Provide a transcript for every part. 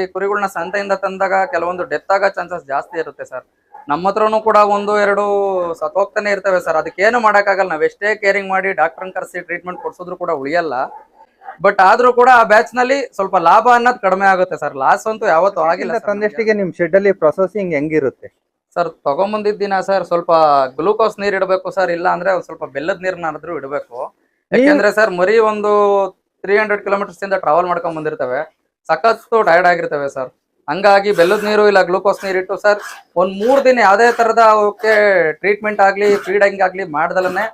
ಈ ಕುರಿಗಳನ್ನ ಸಂತೆಯಿಂದ ತಂದಾಗ ಕೆಲವೊಂದು ಡೆತ್ ಆಗೋ ಚಾನ್ಸಸ್ ಜಾಸ್ತಿ ಇರುತ್ತೆ ಸರ್ ನಮ್ಮ ಹತ್ರನೂ ಕೂಡ ಒಂದು ಎರಡು ಸತ್ತೋಗ್ತಾನೆ ಇರ್ತವೆ ಸರ್ ಅದಕ್ಕೇನು ಮಾಡೋಕ್ಕಾಗಲ್ಲ. ನಾವು ಎಷ್ಟೇ ಕೇರಿಂಗ್ ಮಾಡಿ ಡಾಕ್ಟ್ರನ್ನ ಕರೆಸಿ ಟ್ರೀಟ್ಮೆಂಟ್ ಕೊಡಿಸಿದ್ರು ಕೂಡ ಉಳಿಯಲ್ಲ. ಬಟ್ ಆದ್ರೂ ಕೂಡ ಆ ಬ್ಯಾಚ್ನಲ್ಲಿ ಸ್ವಲ್ಪ ಲಾಭ ಅನ್ನೋದು ಕಡಿಮೆ ಆಗುತ್ತೆ ಸರ್ ಲಾಸ್ ಅಂತೂ ಯಾವತ್ತೂ ಆಗಿಲ್ಲ ತಂದೆಷ್ಟಿಗೆ ನಿಮ್ ಶೆಡ್ ಅಲ್ಲಿ ಪ್ರೊಸೆಸಿಂಗ್ ಹೆಂಗಿರುತ್ತೆ? ಸರ್ ತಗೊಂಬಂದಿದ್ದ ದಿನ ಸರ್ ಸ್ವಲ್ಪ ಗ್ಲೂಕೋಸ್ ನೀರ್ ಇಡಬೇಕು ಸರ್ ಇಲ್ಲ ಅಂದ್ರೆ ಒಂದ್ ಸ್ವಲ್ಪ ಬೆಲ್ಲದ ನೀರ್ನಾದ್ರೂ ಇಡಬೇಕು. ಯಾಕೆಂದ್ರೆ ಸರ್ ಮರಿ ಒಂದು ತ್ರೀ ಹಂಡ್ರೆಡ್ ಕಿಲೋಮೀಟರ್ಸ್ ಇಂದ ಟ್ರಾವೆಲ್ ಮಾಡ್ಕೊಂಡ್ ಬಂದಿರ್ತವೆ. ಸಖತ್ತು ಟಯರ್ಡ್ ಆಗಿರ್ತವೆ ಸರ್ ಹಂಗಾಗಿ ಬೆಲ್ಲದ ನೀರು ಇಲ್ಲ ಗ್ಲೂಕೋಸ್ ನೀರ್ ಇಟ್ಟು ಸರ್ ಒಂದ್ ಮೂರ್ ದಿನ ಯಾವ್ದೇ ತರದ ಅವಕ್ಕೆ ಟ್ರೀಟ್ಮೆಂಟ್ ಆಗ್ಲಿ ಫೀಡಿಂಗ್ ಆಗ್ಲಿ ಮಾಡ್ದಲನೆ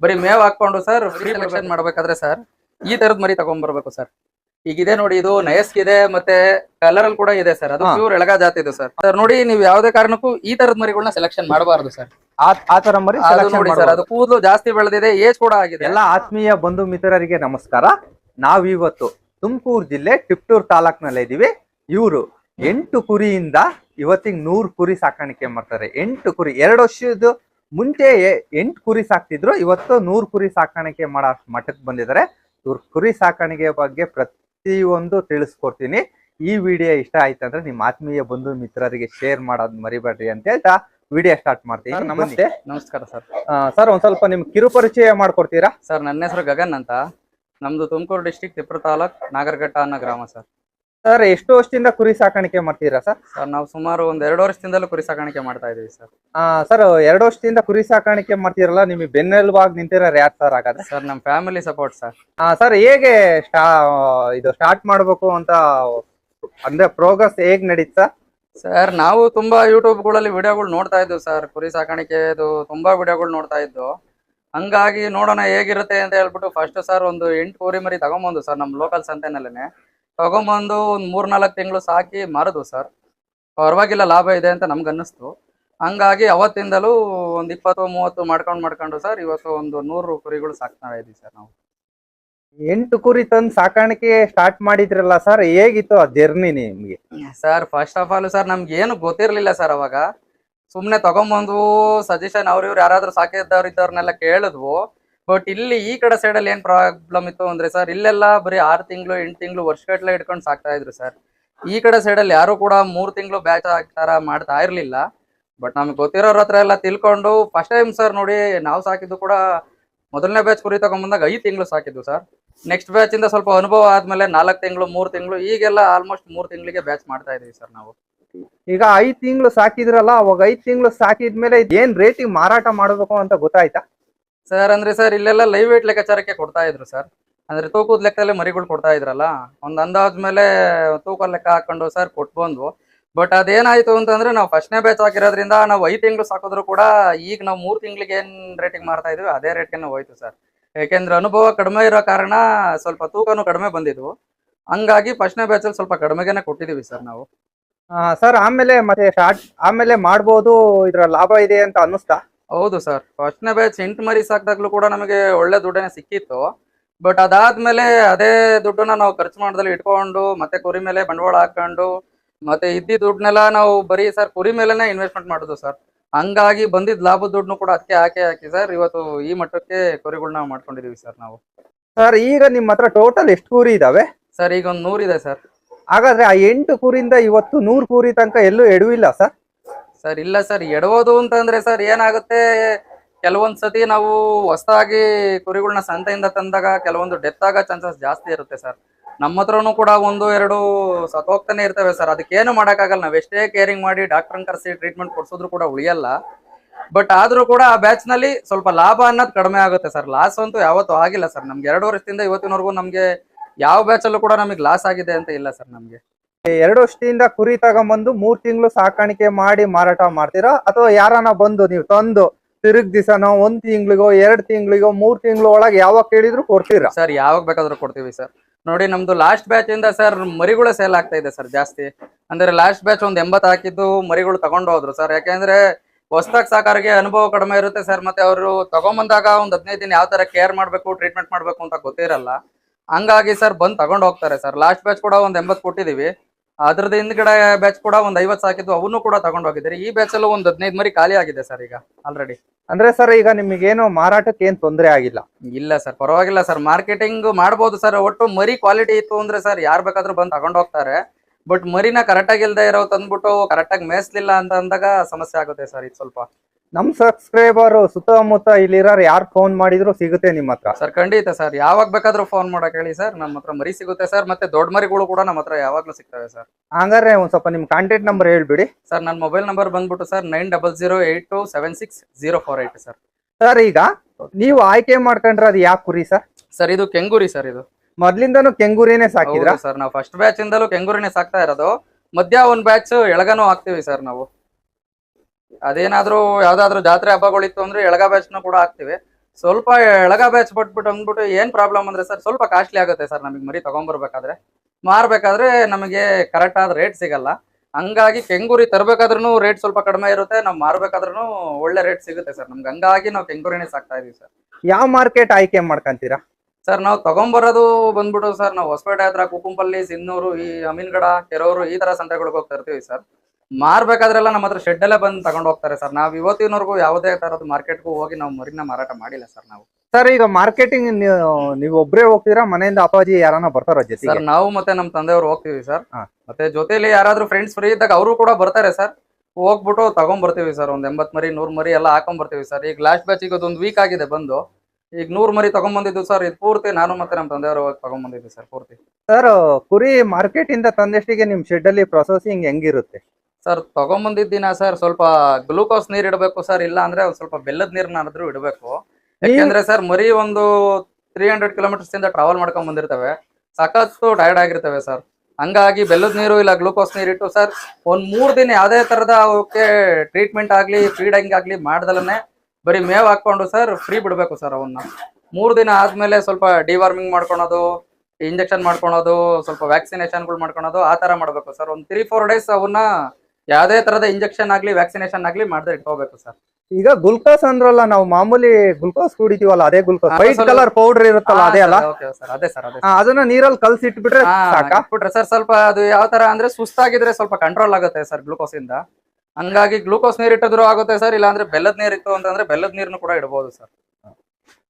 ಬರೀ ಮೇವ್ ಹಾಕೊಂಡು ಸರ್ ಸೆಲೆಕ್ಷನ್ ಮಾಡ್ಬೇಕಾದ್ರೆ ಸರ್ ಈ ತರದ್ ಮರಿ ತಗೊಂಡ್ಬರ್ಬೇಕು ಸರ್ ಈಗ ಇದೆ ನೋಡಿ ಇದು ನಯಸ್ಕ್ ಇದೆ ಮತ್ತೆ ಕಲರ್ ಅಲ್ಲಿ ಕೂಡ ಇದೆ ಸರ್ ಅದು. ಪ್ಯೂರ್ ಎಳಗ ಜಾತಿ ಇದೆ ಸರ್ ಸರ್ ನೋಡಿ ನೀವು ಯಾವ್ದೇ ಕಾರಣಕ್ಕೂ ಈ ತರದ ಮರಿಗಳನ್ನ ಸೆಲೆಕ್ಷನ್ ಮಾಡಬಾರ್ದು ಸರ್ ಆ- ಆ ತರ ಮರಿ ನೋಡಿ ಸರ್ ಅದು ಕೂದಲು ಜಾಸ್ತಿ ಬೆಳೆದಿದೆ ಏಜ್ ಕೂಡ ಆಗಿದೆ. ಎಲ್ಲ ಆತ್ಮೀಯ ಬಂಧು ಮಿತ್ರರಿಗೆ ನಮಸ್ಕಾರ. ನಾವಿವತ್ತು ತುಮಕೂರು ಜಿಲ್ಲೆ ಟಿಪ್ಟೂರ್ ತಾಲೂಕ್ನಲ್ಲೇ ಇದ್ದೀವಿ ಇವರು ಎಂಟು ಕುರಿಯಿಂದ ಇವತ್ತಿಗೆ ನೂರು ಕುರಿ ಸಾಕಾಣಿಕೆ ಮಾಡ್ತಾರೆ. ಎಂಟು ಕುರಿ ಎರಡು ವರ್ಷದ ಮುಂಚೆ ಎಂಟು ಕುರಿ ಸಾಕ್ತಿದ್ರು. ಇವತ್ತು ನೂರು ಕುರಿ ಸಾಕಾಣಿಕೆ ಮಾಡೋ ಮಟ್ಟಕ್ಕೆ ಬಂದಿದ್ದಾರೆ. ಇವ್ರ ಕುರಿ ಸಾಕಾಣಿಕೆ ಬಗ್ಗೆ ಪ್ರತಿಯೊಂದು ತಿಳಿಸ್ಕೊಡ್ತೀನಿ. ಈ ವಿಡಿಯೋ ಇಷ್ಟ ಆಯ್ತಂದ್ರೆ ನಿಮ್ಮ ಆತ್ಮೀಯ ಬಂಧು ಮಿತ್ರರಿಗೆ ಶೇರ್ ಮಾಡೋದ್ ಮರಿಬೇಡ್ರಿ ಅಂತ ಹೇಳ್ತಾ ವಿಡಿಯೋ ಸ್ಟಾರ್ಟ್ ಮಾಡ್ತೀನಿ. ನಮಸ್ತೆ. ನಮಸ್ಕಾರ ಸರ್. ಸರ್ ಒಂದ್ ಸ್ವಲ್ಪ ನಿಮ್ ಕಿರು ಪರಿಚಯ ಮಾಡ್ಕೊಡ್ತೀರಾ? ಸರ್ ನನ್ನ ಹೆಸರು ಗಗನ್ ಅಂತ. ನಮ್ದು ತುಮಕೂರು ಡಿಸ್ಟಿಕ್ ತಿಪ್ರ ತಾಲೂಕ್ ನಾಗರಘಟ್ಟ ಅನ್ನೋ ಗ್ರಾಮ ಸರ್. ಸರ್ ಎಷ್ಟು ವರ್ಷದಿಂದ ಕುರಿ ಸಾಕಾಣಿಕೆ ಮಾಡ್ತೀರಾ ಸರ್? ಸರ್ ನಾವು ಸುಮಾರು ಒಂದ್ ಎರಡು ವರ್ಷದಿಂದಲೂ ಕುರಿ ಸಾಕಾಣಿಕೆ ಮಾಡ್ತಾ ಇದೀವಿ ಸರ್. ಆ, ಸರ್ ಎರಡು ವರ್ಷದಿಂದ ಕುರಿ ಸಾಕಾಣಿಕೆ ಮಾಡ್ತೀರಲ್ಲ ನಿಮಗೆ ಬೆನ್ನೆಲುಬಾಗಿ ನಿಂತಿರೋರು ಯಾರು ಸರ್ ಹಾಗಾದ್ರೆ? ಸರ್ ನಮ್ಮ ಫ್ಯಾಮಿಲಿ ಸಪೋರ್ಟ್ ಸರ್. ಆ, ಸರ್ ಹೇಗೆ ಸ್ಟಾ ಇದು ಸ್ಟಾರ್ಟ್ ಮಾಡ್ಬೇಕು ಅಂತ ಅಂದ್ರೆ ಪ್ರೋಗ್ರೆಸ್ ಹೇಗ್ ನಡೀತ್ ಸರ್? ನಾವು ತುಂಬಾ ಯೂಟ್ಯೂಬ್ಗಳಲ್ಲಿ ವಿಡಿಯೋಗಳು ನೋಡ್ತಾ ಇದ್ವಿ ಸರ್. ಕುರಿ ಸಾಕಾಣಿಕೆದು ತುಂಬಾ ವಿಡಿಯೋಗಳು ನೋಡ್ತಾ ಇದ್ದು. ಹಂಗಾಗಿ ನೋಡೋಣ ಹೇಗಿರುತ್ತೆ ಅಂತ ಹೇಳ್ಬಿಟ್ಟು ಫಸ್ಟ್ ಸರ್ ಒಂದು ಎಂಟು ಕುರಿ ಮರಿ ತಗೊಂಬಂದು ಸರ್ ನಮ್ಮ ಲೋಕಲ್ ಸಂತೆನಲ್ಲೇ ತಗೊಂಬಂದು ಒಂದು ಮೂರ್ನಾಲ್ಕು ತಿಂಗಳು ಸಾಕಿ ಮಾರಿದ್ವು ಸರ್ ಪರವಾಗಿಲ್ಲ ಲಾಭ ಇದೆ ಅಂತ ನಮ್ಗೆ ಅನ್ನಿಸ್ತು ಹಂಗಾಗಿ ಅವತ್ತಿಂದಲೂ ಒಂದು ಇಪ್ಪತ್ತು ಮೂವತ್ತು ಮಾಡ್ಕೊಂಡು ಮಾಡ್ಕೊಂಡು ಸರ್ ಇವತ್ತು ಒಂದು ನೂರು ಕುರಿಗಳು ಸಾಕ್ತಾ ಇದೀವಿ ಸರ್ ನಾವು. ಎಂಟು ಕುರಿ ತಂದು ಸಾಕಾಣಿಕೆ ಸ್ಟಾರ್ಟ್ ಮಾಡಿದ್ರಲ್ಲ ಸರ್ ಹೇಗಿತ್ತು ಆ ಜರ್ನಿ ನಿಮ್ಗೆ? Sir first of all sir ನಮ್ಗೆ ಏನು ಗೊತ್ತಿರಲಿಲ್ಲ ಸರ್ ಅವಾಗ. ಸುಮ್ನೆ ತಗೊಂಬಂದ್ವು ಸಜೆಷನ್ ಅವ್ರ ಇವ್ರು ಯಾರಾದ್ರೂ ಸಾಕಿದ್ದವ್ರು ಇದ್ದವ್ರನ್ನೆಲ್ಲ ಕೇಳಿದ್ವು. ಬಟ್ ಇಲ್ಲಿ ಈ ಕಡೆ ಸೈಡ್ ಅಲ್ಲಿ ಏನ್ ಪ್ರಾಬ್ಲಮ್ ಇತ್ತು ಅಂದ್ರೆ ಸರ್ ಇಲ್ಲೆಲ್ಲ ಬರೀ ಆರು ತಿಂಗಳು, ಎಂಟು ತಿಂಗಳು ವರ್ಷಗಟ್ಲೆ ಇಟ್ಕೊಂಡು ಸಾಕ್ತಾ ಇದ್ರು ಸರ್ ಈ ಕಡೆ ಸೈಡ್ ಅಲ್ಲಿ ಯಾರು ಕೂಡ ಮೂರ್ ತಿಂಗಳು ಬ್ಯಾಚ್ ಹಾಕ್ತಾರ ಮಾಡ್ತಾ ಇರ್ಲಿಲ್ಲ. ಬಟ್ ನಮ್ಗೆ ಗೊತ್ತಿರೋರ ಹತ್ರ ಎಲ್ಲ ತಿಳ್ಕೊಂಡು ಫಸ್ಟ್ ಟೈಮ್ ಸರ್ ನೋಡಿ ನಾವು ಸಾಕಿದ್ದು ಕೂಡ ಮೊದಲನೇ ಬ್ಯಾಚ್ ಕುರಿ ತಗೊಂಬಂದಾಗ ಐದು ತಿಂಗಳು ಸಾಕಿದ್ವು ಸರ್ ನೆಕ್ಸ್ಟ್ ಬ್ಯಾಚ್ ಇಂದ ಸ್ವಲ್ಪ ಅನುಭವ ಆದ್ಮೇಲೆ ನಾಲ್ಕು ತಿಂಗಳು, ಮೂರ್ ತಿಂಗಳು ಈಗೆಲ್ಲ ಆಲ್ಮೋಸ್ಟ್ ಮೂರ್ ತಿಂಗಳಿಗೆ ಬ್ಯಾಚ್ ಮಾಡ್ತಾ ಇದೀವಿ ಸರ್ ನಾವು. ಈಗ ಐದ್ ತಿಂಗಳು ಸಾಕಿದ್ರಲ್ಲ, ಅವಾಗ ಐದ್ ತಿಂಗಳು ಸಾಕಿದ್ಮೇಲೆ ಏನ್ ರೇಟಿಗೆ ಮಾರಾಟ ಮಾಡಬೇಕು ಅಂತ ಗೊತ್ತಾಯ್ತಾ? ಸರ್ ಅಂದ್ರೆ ಸರ್ ಇಲ್ಲೆಲ್ಲ ಲೈವ್ ವೇಟ್ ಲೆಕ್ಕಾಚಾರಕ್ಕೆ ಕೊಡ್ತಾ ಇದ್ರು ಸರ್ ಅಂದ್ರೆ ತೂಕದ ಲೆಕ್ಕದಲ್ಲಿ ಮರಿಗಳು ಕೊಡ್ತಾ ಇದ್ರಲ್ಲ, ಒಂದ್ ಅಂದಾಜ್ ಮೇಲೆ ತೂಕ ಲೆಕ್ಕ ಹಾಕೊಂಡು ಸರ್ ಕೊಟ್ಟು ಬಂದ್ವು ಬಟ್ ಅದೇನಾಯ್ತು ಅಂತಂದ್ರೆ ನಾವು ಫಸ್ಟ್ನೇ ಬ್ಯಾಚ್ ಹಾಕಿರೋದ್ರಿಂದ ನಾವು ಐದ್ ತಿಂಗಳು ಸಾಕಿದ್ರು ಕೂಡ ಈಗ ನಾವು ಮೂರ್ ತಿಂಗಳಿಗೆ ಏನ್ ರೇಟಿಂಗ್ ಮಾರ್ತಾ ಇದ್ವಿ, ಅದೇ ರೇಟ್ಗೆ ಹೋಯ್ತು ಸರ್ ಯಾಕೆಂದ್ರೆ ಅನುಭವ ಕಡಿಮೆ ಇರೋ ಕಾರಣ ಸ್ವಲ್ಪ ತೂಕನು ಕಡಿಮೆ ಬಂದಿದ್ವು. ಹಂಗಾಗಿ ಫಸ್ಟ್ನೇ ಬ್ಯಾಚಲ್ಲಿ ಸ್ವಲ್ಪ ಕಡಿಮೆಗೆನೆ ಕೊಟ್ಟಿದೀವಿ ಸರ್ ನಾವು. ಸರ್ ಆಮೇಲೆ ಮತ್ತೆ ಸ್ಟಾರ್ಟ್ ಆಮೇಲೆ ಮಾಡ್ಬೋದು ಇದರ ಲಾಭ ಇದೆ ಅಂತ ಅನ್ನಿಸ್ತಾ? ಹೌದು ಸರ್. ಫಸ್ಟ್ನೇ ಬ್ಯಾಚ್ ಎಂಟು ಮರಿ ಸಾಕಿದಾಗ್ಲೂ ಕೂಡ ನಮಗೆ ಒಳ್ಳೆ ದುಡ್ಡೇನೆ ಸಿಕ್ಕಿತ್ತು. ಬಟ್ ಅದಾದ್ಮೇಲೆ ಅದೇ ದುಡ್ಡನ್ನ ನಾವು ಖರ್ಚು ಮಾಡ್ದಲ್ಲಿ ಇಟ್ಕೊಂಡು ಮತ್ತೆ ಕುರಿ ಮೇಲೆ ಬಂಡವಾಳ ಹಾಕೊಂಡು ಮತ್ತೆ ಇದ್ದಿ ದುಡ್ಡನ್ನೆಲ್ಲ ನಾವು ಬರೀ ಸರ್ ಕುರಿ ಮೇಲೆನೆ ಇನ್ವೆಸ್ಟ್ಮೆಂಟ್ ಮಾಡುದು ಸರ್. ಹಂಗಾಗಿ ಬಂದಿದ್ದ ಲಾಭದ ದುಡ್ಡನ್ನು ಕೂಡ ಅದಕ್ಕೆ ಹಾಕಿ ಹಾಕಿ ಸರ್ ಇವತ್ತು ಈ ಮಟ್ಟಕ್ಕೆ ಕುರಿಗಳನ್ನ ಮಾಡ್ಕೊಂಡಿದೀವಿ ಸರ್ ನಾವು. ಸರ್ ಈಗ ನಿಮ್ಮ ಹತ್ರ ಟೋಟಲ್ ಎಷ್ಟು ಕುರಿ ಇದಾವೆ? ಸರ್ ಈಗ ಒಂದು ನೂರಿದೆ ಸರ್. ಹಾಗಾದ್ರೆ ಆ ಎಂಟು ಕುರಿಯಿಂದ ಇವತ್ತು ನೂರು ಕುರಿ ತನಕ ಎಲ್ಲೂ ಎಡುವಿಲ್ಲ ಸರ್? ಸರ್, ಇಲ್ಲ ಸರ್. ಎಡವೋದು ಅಂತಂದ್ರೆ ಸರ್, ಏನಾಗುತ್ತೆ? ಕೆಲವೊಂದ್ ಸತಿ ನಾವು ಹೊಸದಾಗಿ ಕುರಿಗಳನ್ನ ಸಂತೆಯಿಂದ ತಂದಾಗ ಕೆಲವೊಂದು ಡೆತ್ ಆಗೋ ಚಾನ್ಸಸ್ ಜಾಸ್ತಿ ಇರುತ್ತೆ ಸರ್. ನಮ್ಮ ಹತ್ರನು ಕೂಡ ಒಂದು, ಎರಡು ಸತ್ತೋಗ್ತಾನೆ ಇರ್ತವೆ ಸರ್. ಅದಕ್ಕೇನು ಮಾಡೋಕ್ಕಾಗಲ್ಲ. ನಾವು ಎಷ್ಟೇ ಕೇರಿಂಗ್ ಮಾಡಿ ಡಾಕ್ಟರ್ನ ಕರೆಸಿ ಟ್ರೀಟ್ಮೆಂಟ್ ಕೊಡ್ಸಿದ್ರು ಕೂಡ ಉಳಿಯಲ್ಲ. ಬಟ್ ಆದ್ರೂ ಕೂಡ ಆ ಬ್ಯಾಚ್ನಲ್ಲಿ ಸ್ವಲ್ಪ ಲಾಭ ಅನ್ನೋದು ಕಡಿಮೆ ಆಗುತ್ತೆ ಸರ್. ಲಾಸ್ ಅಂತೂ ಯಾವತ್ತೂ ಆಗಿಲ್ಲ ಸರ್. ನಮ್ಗೆ ಎರಡು ವರ್ಷದಿಂದ ಇವತ್ತಿನವರೆಗೂ ನಮ್ಗೆ ಯಾವ ಬ್ಯಾಚ್ ಅಲ್ಲೂ ಕೂಡ ನಮಗೆ ಲಾಸ್ ಆಗಿದೆ ಅಂತ ಇಲ್ಲ ಸರ್ ನಮ್ಗೆ. ಎರಡು ವರ್ಷದಿಂದ ಕುರಿ ತಗೊಂಬಂದು ಮೂರ್ ತಿಂಗಳು ಸಾಕಾಣಿಕೆ ಮಾಡಿ ಮಾರಾಟ ಮಾಡ್ತೀರಾ? ಅಥವಾ ಯಾರನ್ನ ಬಂದು ನೀವು ತಂದು ತಿರುಗ್ ದಿವಸನೋ ಒಂದ್ ತಿಂಗಳಿಗೋ ಎರಡ್ ತಿಂಗಳಿಗೋ ಮೂರ್ ತಿಂಗಳ ಒಳಗೆ ಯಾವಾಗ ಕೇಳಿದ್ರು ಕೊಡ್ತೀರಾ? ಸರ್ ಯಾವಾಗ ಬೇಕಾದ್ರೂ ಕೊಡ್ತೀವಿ ಸರ್ ನೋಡಿ ನಮ್ದು ಲಾಸ್ಟ್ ಬ್ಯಾಚ್ ಇಂದ ಸರ್ ಮರಿಗಳು ಸೇಲ್ ಆಗ್ತಾ ಇದೆ ಸರ್ ಜಾಸ್ತಿ. ಅಂದ್ರೆ ಲಾಸ್ಟ್ ಬ್ಯಾಚ್ ಒಂದ್ ಎಂಬತ್ ಹಾಕಿದ್ದು ಮರಿಗಳು ತಗೊಂಡು ಹೋದ್ರು ಸರ್ ಯಾಕೆಂದ್ರೆ ಹೊಸ್ದಾಗ್ ಸಾಕಾರಿಗೆ ಅನುಭವ ಕಡಿಮೆ ಇರುತ್ತೆ ಸರ್ ಮತ್ತೆ ಅವರು ತಗೊಂಬಂದಾಗ ಒಂದ್ ಹದಿನೈದು ದಿನ ಯಾವ ತರ ಕೇರ್ ಮಾಡ್ಬೇಕು ಟ್ರೀಟ್ಮೆಂಟ್ ಮಾಡ್ಬೇಕು ಅಂತ ಗೊತ್ತಿರಲ್ಲ. ಹಂಗಾಗಿ ಸರ್ ಬಂದ್ ತಗೊಂಡ್ ಹೋಗ್ತಾರೆ ಸರ್. ಲಾಸ್ಟ್ ಬ್ಯಾಚ್ ಕೂಡ ಒಂದ್ ಎಂಬತ್ ಕೊಟ್ಟಿದೀವಿ. ಅದ್ರದ್ದು ಹಿಂದ್ಗಡೆ ಬ್ಯಾಚ್ ಕೂಡ ಒಂದ್ ಐವತ್ ಸಾಕಿದ್ದು ಅವನು ಕೂಡ ತಗೊಂಡ್ ಹೋಗಿದ್ದೀರಿ. ಈ ಬ್ಯಾಚ್ ಅಲ್ಲೂ ಒಂದ್ ಹದಿನೈದು ಮರಿ ಖಾಲಿ ಆಗಿದೆ ಸರ್ ಈಗ ಆಲ್ರೆಡಿ ಅಂದ್ರೆ ಸರ್ ಈಗ ನಿಮಗೇನು ಮಾರಾಟಕ್ಕೆ ಏನ್ ತೊಂದರೆ ಆಗಿಲ್ಲ? ಇಲ್ಲ ಸರ್ ಪರವಾಗಿಲ್ಲ ಸರ್. ಮಾರ್ಕೆಟಿಂಗ್ ಮಾಡ್ಬೋದು ಸರ್. ಒಟ್ಟು ಮರಿ ಕ್ವಾಲಿಟಿ ಇತ್ತು ಅಂದ್ರೆ ಸರ್ ಯಾರ್ ಬೇಕಾದ್ರೂ ಬಂದು ತಗೊಂಡ್ ಹೋಗ್ತಾರೆ. ಬಟ್ ಮರಿನ ಕರೆಕ್ಟಾಗಿ ಇಲ್ದೇ ಇರೋ ತಂದ್ಬಿಟ್ಟು ಕರೆಕ್ಟಾಗಿ ಮೇಯಿಸ್ಲಿಲ್ಲ ಅಂತ ಅಂದಾಗ ಸಮಸ್ಯೆ ಆಗುತ್ತೆ ಸರ್ ಇದು ಸ್ವಲ್ಪ. ನಮ್ ಸಬ್ಸ್ಕ್ರೈಬರ್ ಸುತ್ತಮುತ್ತ ಇಲ್ಲಿರೋರು ಯಾರು ಫೋನ್ ಮಾಡಿದ್ರು ಸಿಗುತ್ತೆ ನಿಮ್ಮ ಹತ್ರ. ಸರ್ ಖಂಡಿತ ಸರ್. ಯಾವಾಗ ಬೇಕಾದ್ರೂ ಫೋನ್ ಮಾಡಕ್ ಹೇಳಿ ಸರ್. ನಮ್ಮ ಹತ್ರ ಮರಿ ಸಿಗುತ್ತೆ ಸರ್. ಮತ್ತೆ ದೊಡ್ಡ ಮರಿಗಳು ಕೂಡ ನಮ್ಮ ಹತ್ರ ಯಾವಾಗ್ಲೂ ಸಿಗ್ತವೆ ಸರ್. ಹಂಗಾರೆ ಒಂದ್ ಸ್ವಲ್ಪ ನಿಮ್ ಕಾಂಟ್ಯಾಕ್ಟ್ ನಂಬರ್ ಹೇಳ್ಬಿಡಿ. ಸರ್ ನನ್ನ ಮೊಬೈಲ್ ನಂಬರ್ ಬಂದ್ಬಿಟ್ಟು sir nine double zero eight two seven six zero four eight sir. Sir ಈಗ ನೀವು ಆಯ್ಕೆ ಮಾಡ್ಕೊಂಡ್ರೆ ಅದು ಯಾವ ಕುರಿ ಸರ್? ಸರ್ ಇದು ಕೆಂಗೂರಿ ಸರ್ ಇದು. ಮೊದ್ಲಿಂದಾನು ಕೆಂಗೂರಿನೇ ಸಾಕಿದ್ರ? ಸರ್. ನಾವು ಫಸ್ಟ್ ಬ್ಯಾಚ್ ಇಂದಲೂ ಕೆಂಗೂರಿನೇ ಸಾಕ್ತಾ ಇರೋದು. ಮಧ್ಯ ಒಂದ್ ಬ್ಯಾಚ್ ಎಳಗನೂ ಹಾಕ್ತಿವಿ ಸರ್ ನಾವು. ಅದೇನಾದ್ರೂ ಯಾವ್ದಾದ್ರು ಜಾತ್ರೆ ಹಬ್ಬಗಳಿತ್ತು ಅಂದ್ರೆ ಎಳಗ ಬ್ಯಾಚ್ನ ಕೂಡ ಹಾಕ್ತಿವಿ. ಸ್ವಲ್ಪ ಎಳಗ ಬ್ಯಾಚ್ ಬಿಟ್ಬಿಟ್ಟು ಅಂದ್ಬಿಟ್ಟು ಏನ್ ಪ್ರಾಬ್ಲಮ್ ಅಂದ್ರೆ ಸರ್ ಸ್ವಲ್ಪ ಕಾಸ್ಟ್ಲಿ ಆಗುತ್ತೆ ಸರ್ ನಮಗೆ ಮರಿ ತಗೊಂಡ್ಬರ್ಬೇಕಾದ್ರೆ ಮಾರ್ಬೇಕಾದ್ರೆ ನಮಗೆ ಕರೆಕ್ಟ್ ಆದ ರೇಟ್ ಸಿಗಲ್ಲ. ಹಂಗಾಗಿ ಕೆಂಗೂರಿ ತರಬೇಕಾದ್ರೂ ರೇಟ್ ಸ್ವಲ್ಪ ಕಡಿಮೆ ಇರುತ್ತೆ ನಾವು ಮಾರ್ಬೇಕಾದ್ರೂ ಒಳ್ಳೆ ರೇಟ್ ಸಿಗುತ್ತೆ ಸರ್ ನಮ್ಗೆ ಹಂಗಾಗಿ ನಾವು ಕೆಂಗೂರಿನೇ ಸಾಕ್ತಾ ಇದೀವಿ ಸರ್ ಯಾವ ಮಾರ್ಕೆಟ್ ಆಯ್ಕೆ ಮಾಡ್ಕೊಂತೀರಾ? ಸರ್ ನಾವು ತಗೊಂಬರೋದು ಬಂದ್ಬಿಟ್ಟು ಸರ್ ನಾವು ಹೊಸಪೇಟೆ ಹತ್ರ ಕುಕುಂಪಲ್ಲಿ ಸಿನ್ನೂರು ಈ ಅಮೀನ್ಗಡ ಕೆರೂರು ಈ ತರ ಸಂತೆಗಳಿಗೆ ಹೋಗ್ತಾ ಇರ್ತೀವಿ ಸರ್ ಮಾರ್ಬೇಕಾದ್ರೆಲ್ಲ ನಮ್ಮ ಹತ್ರ ಶೆಡ್ ಅಲ್ಲೇ ಬಂದು ತಗೊಂಡು ಹೋಗ್ತಾರೆ ಸರ್. ನಾವು ಇವತ್ತಿನವರೆಗೂ ಯಾವುದೇ ತರದ್ ಮಾರ್ಕೆಟ್ಗೂ ಹೋಗಿ ನಾವು ಮರಿನ ಮಾರಾಟ ಮಾಡಿಲ್ಲ ಸರ್ ನಾವು. ಸರ್ ಈಗ ಮಾರ್ಕೆಟಿಂಗ್ ನೀವು ಒಬ್ರೇ ಹೋಗ್ತೀರಾ? ಮನೆಯಿಂದ ಅಪ್ಪಾಜಿ ಯಾರನ್ನ ಬರ್ತಾರ ಜೊತೆ ಸರ್ ನಾವು ಮತ್ತೆ ನಮ್ಮ ತಂದೆಯವರು ಹೋಗ್ತೀವಿ ಸರ್. ಮತ್ತೆ ಜೊತೆಲಿ ಯಾರಾದ್ರೂ ಫ್ರೆಂಡ್ಸ್ ಫ್ರೀ ಇದ್ದಾಗ ಅವರು ಕೂಡ ಬರ್ತಾರೆ ಸರ್. ಹೋಗ್ಬಿಟ್ಟು ತಗೊಂಡ್ಬರ್ತೀವಿ ಸರ್. ಒಂದ್ ಎಂಬತ್ ಮರಿ ನೂರ್ ಮರಿ ಎಲ್ಲ ಹಾಕೊಂಡ್ಬರ್ತೀವಿ ಸರ್. ಈಗ ಲಾಸ್ಟ್ ಬ್ಯಾಚ್ ಈಗ ಒಂದು ವೀಕ್ ಆಗಿದೆ ಬಂದು. ಈಗ ನೂರ್ ಮರಿ ತಗೊಂಡ್ಬಂದಿದ್ದು ಸರ್ ಇದು ಪೂರ್ತಿ ನಾನು ಮತ್ತೆ ನಮ್ಮ ತಂದೆಯವರು ಹೋಗಿ ತಗೊಂಡ್ಬಂದಿದ್ವಿ ಸರ್ ಪೂರ್ತಿ. ಸರ್ ಕುರಿ ಮಾರ್ಕೆಟ್ ಇಂದ ತಂದೆಷ್ಟಿಗೆ ನಿಮ್ ಶೆಡ್ ಅಲ್ಲಿ ಪ್ರೊಸೆಸಿಂಗ್ ಹೆಂಗಿರುತ್ತೆ? ಸರ್ ತಗೊಂಬಂದಿದ್ದೀನ ದಿನ ಸರ್? ಸ್ವಲ್ಪ ಗ್ಲೂಕೋಸ್ ನೀರ್ ಇಡಬೇಕು ಸರ್ ಇಲ್ಲ ಅಂದ್ರೆ ಒಂದ್ ಸ್ವಲ್ಪ ಬೆಲ್ಲದ ನೀರ್ನಾದ್ರೂ ಇಡಬೇಕು. ಯಾಕೆಂದ್ರೆ ಸರ್ ಮರಿ ಒಂದು ತ್ರೀ ಹಂಡ್ರೆಡ್ ಕಿಲೋಮೀಟರ್ಸ್ ಇಂದ ಟ್ರಾವೆಲ್ ಮಾಡ್ಕೊಂಡ್ ಬಂದಿರ್ತವೆ. ಸಾಕಷ್ಟು ಟೈರ್ಡ್ ಆಗಿರ್ತವೆ ಸರ್. ಹಂಗಾಗಿ ಬೆಲ್ಲದ ನೀರು ಇಲ್ಲ ಗ್ಲೂಕೋಸ್ ನೀರ್ ಇಟ್ಟು ಸರ್ ಒಂದ್ ಮೂರ್ ದಿನ ಯಾವ್ದೇ ತರದ ಅವಕ್ಕೆ ಟ್ರೀಟ್ಮೆಂಟ್ ಆಗ್ಲಿ ಫೀಡಿಂಗ್ ಆಗ್ಲಿ ಮಾಡ್ದಲನೆ ಬರೀ ಮೇವ್ ಹಾಕೊಂಡು ಸರ್ ಫ್ರೀ ಬಿಡ್ಬೇಕು ಸರ್ ಅವನ್ನ. ಮೂರ್ ದಿನ ಆದ್ಮೇಲೆ ಸ್ವಲ್ಪ ಡಿವಾರ್ಮಿಂಗ್ ಮಾಡ್ಕೊಳೋದು ಇಂಜೆಕ್ಷನ್ ಮಾಡ್ಕೊಳೋದು ಸ್ವಲ್ಪ ವ್ಯಾಕ್ಸಿನೇಷನ್ಗಳು ಮಾಡ್ಕೊಳೋದು ಆ ತರ ಮಾಡ್ಬೇಕು ಸರ್. ಒಂದ್ ತ್ರೀ ಫೋರ್ ಡೇಸ್ ಅವನ್ನ ಯಾವ್ದೇ ತರದ ಇಂಜೆಕ್ಷನ್ ಆಗ್ಲಿ ವ್ಯಾಕ್ಸಿನೇಷನ್ ಆಗ್ಲಿ ಮಾಡದೆ ಇಟ್ಕೋಬೇಕು ಸರ್ ಈಗ ಗ್ಲುಕೋಸ್ ಅಂದ್ರಲ್ಲ ನಾವು ಮಾಮೂಲಿ ಗ್ಲುಕೋಸ್ ಕುಡಿತೀವಲ್ಲ ಅದೇ ಗ್ಲುಕೋಸ್ ವೈಟ್ ಕಲರ್ ಪೌಡರ್ ಇರುತ್ತಲ್ಲ ಅದೇ ಅಲ್ಲ? ಸರ್ ಅದೇ ಸರ್ ಅದೇ ಅದನ್ನ ನೀರಲ್ಲಿ ಕಲ್ಸಿ ಇಟ್ಬಿಟ್ರೆ ಬಿಟ್ರೆ ಸರ್ ಸ್ವಲ್ಪ ಅದು ಯಾವ ತರ ಅಂದ್ರೆ ಸುಸ್ತಾಗಿದ್ರೆ ಸ್ವಲ್ಪ ಕಂಟ್ರೋಲ್ ಆಗುತ್ತೆ ಸರ್ ಗ್ಲೂಕೋಸ್ ಇಂದ. ಹಂಗಾಗಿ ಗ್ಲೂಕೋಸ್ ನೀರ್ ಇಟ್ಟಿದ್ರು ಆಗುತ್ತೆ ಸರ್ ಇಲ್ಲಾಂದ್ರೆ ಬೆಲ್ಲದ ನೀರ್ ಇತ್ತು ಅಂತಂದ್ರೆ ಬೆಲ್ಲದ ನೀರ್ನು ಕೂಡ ಇಡಬಹುದು ಸರ್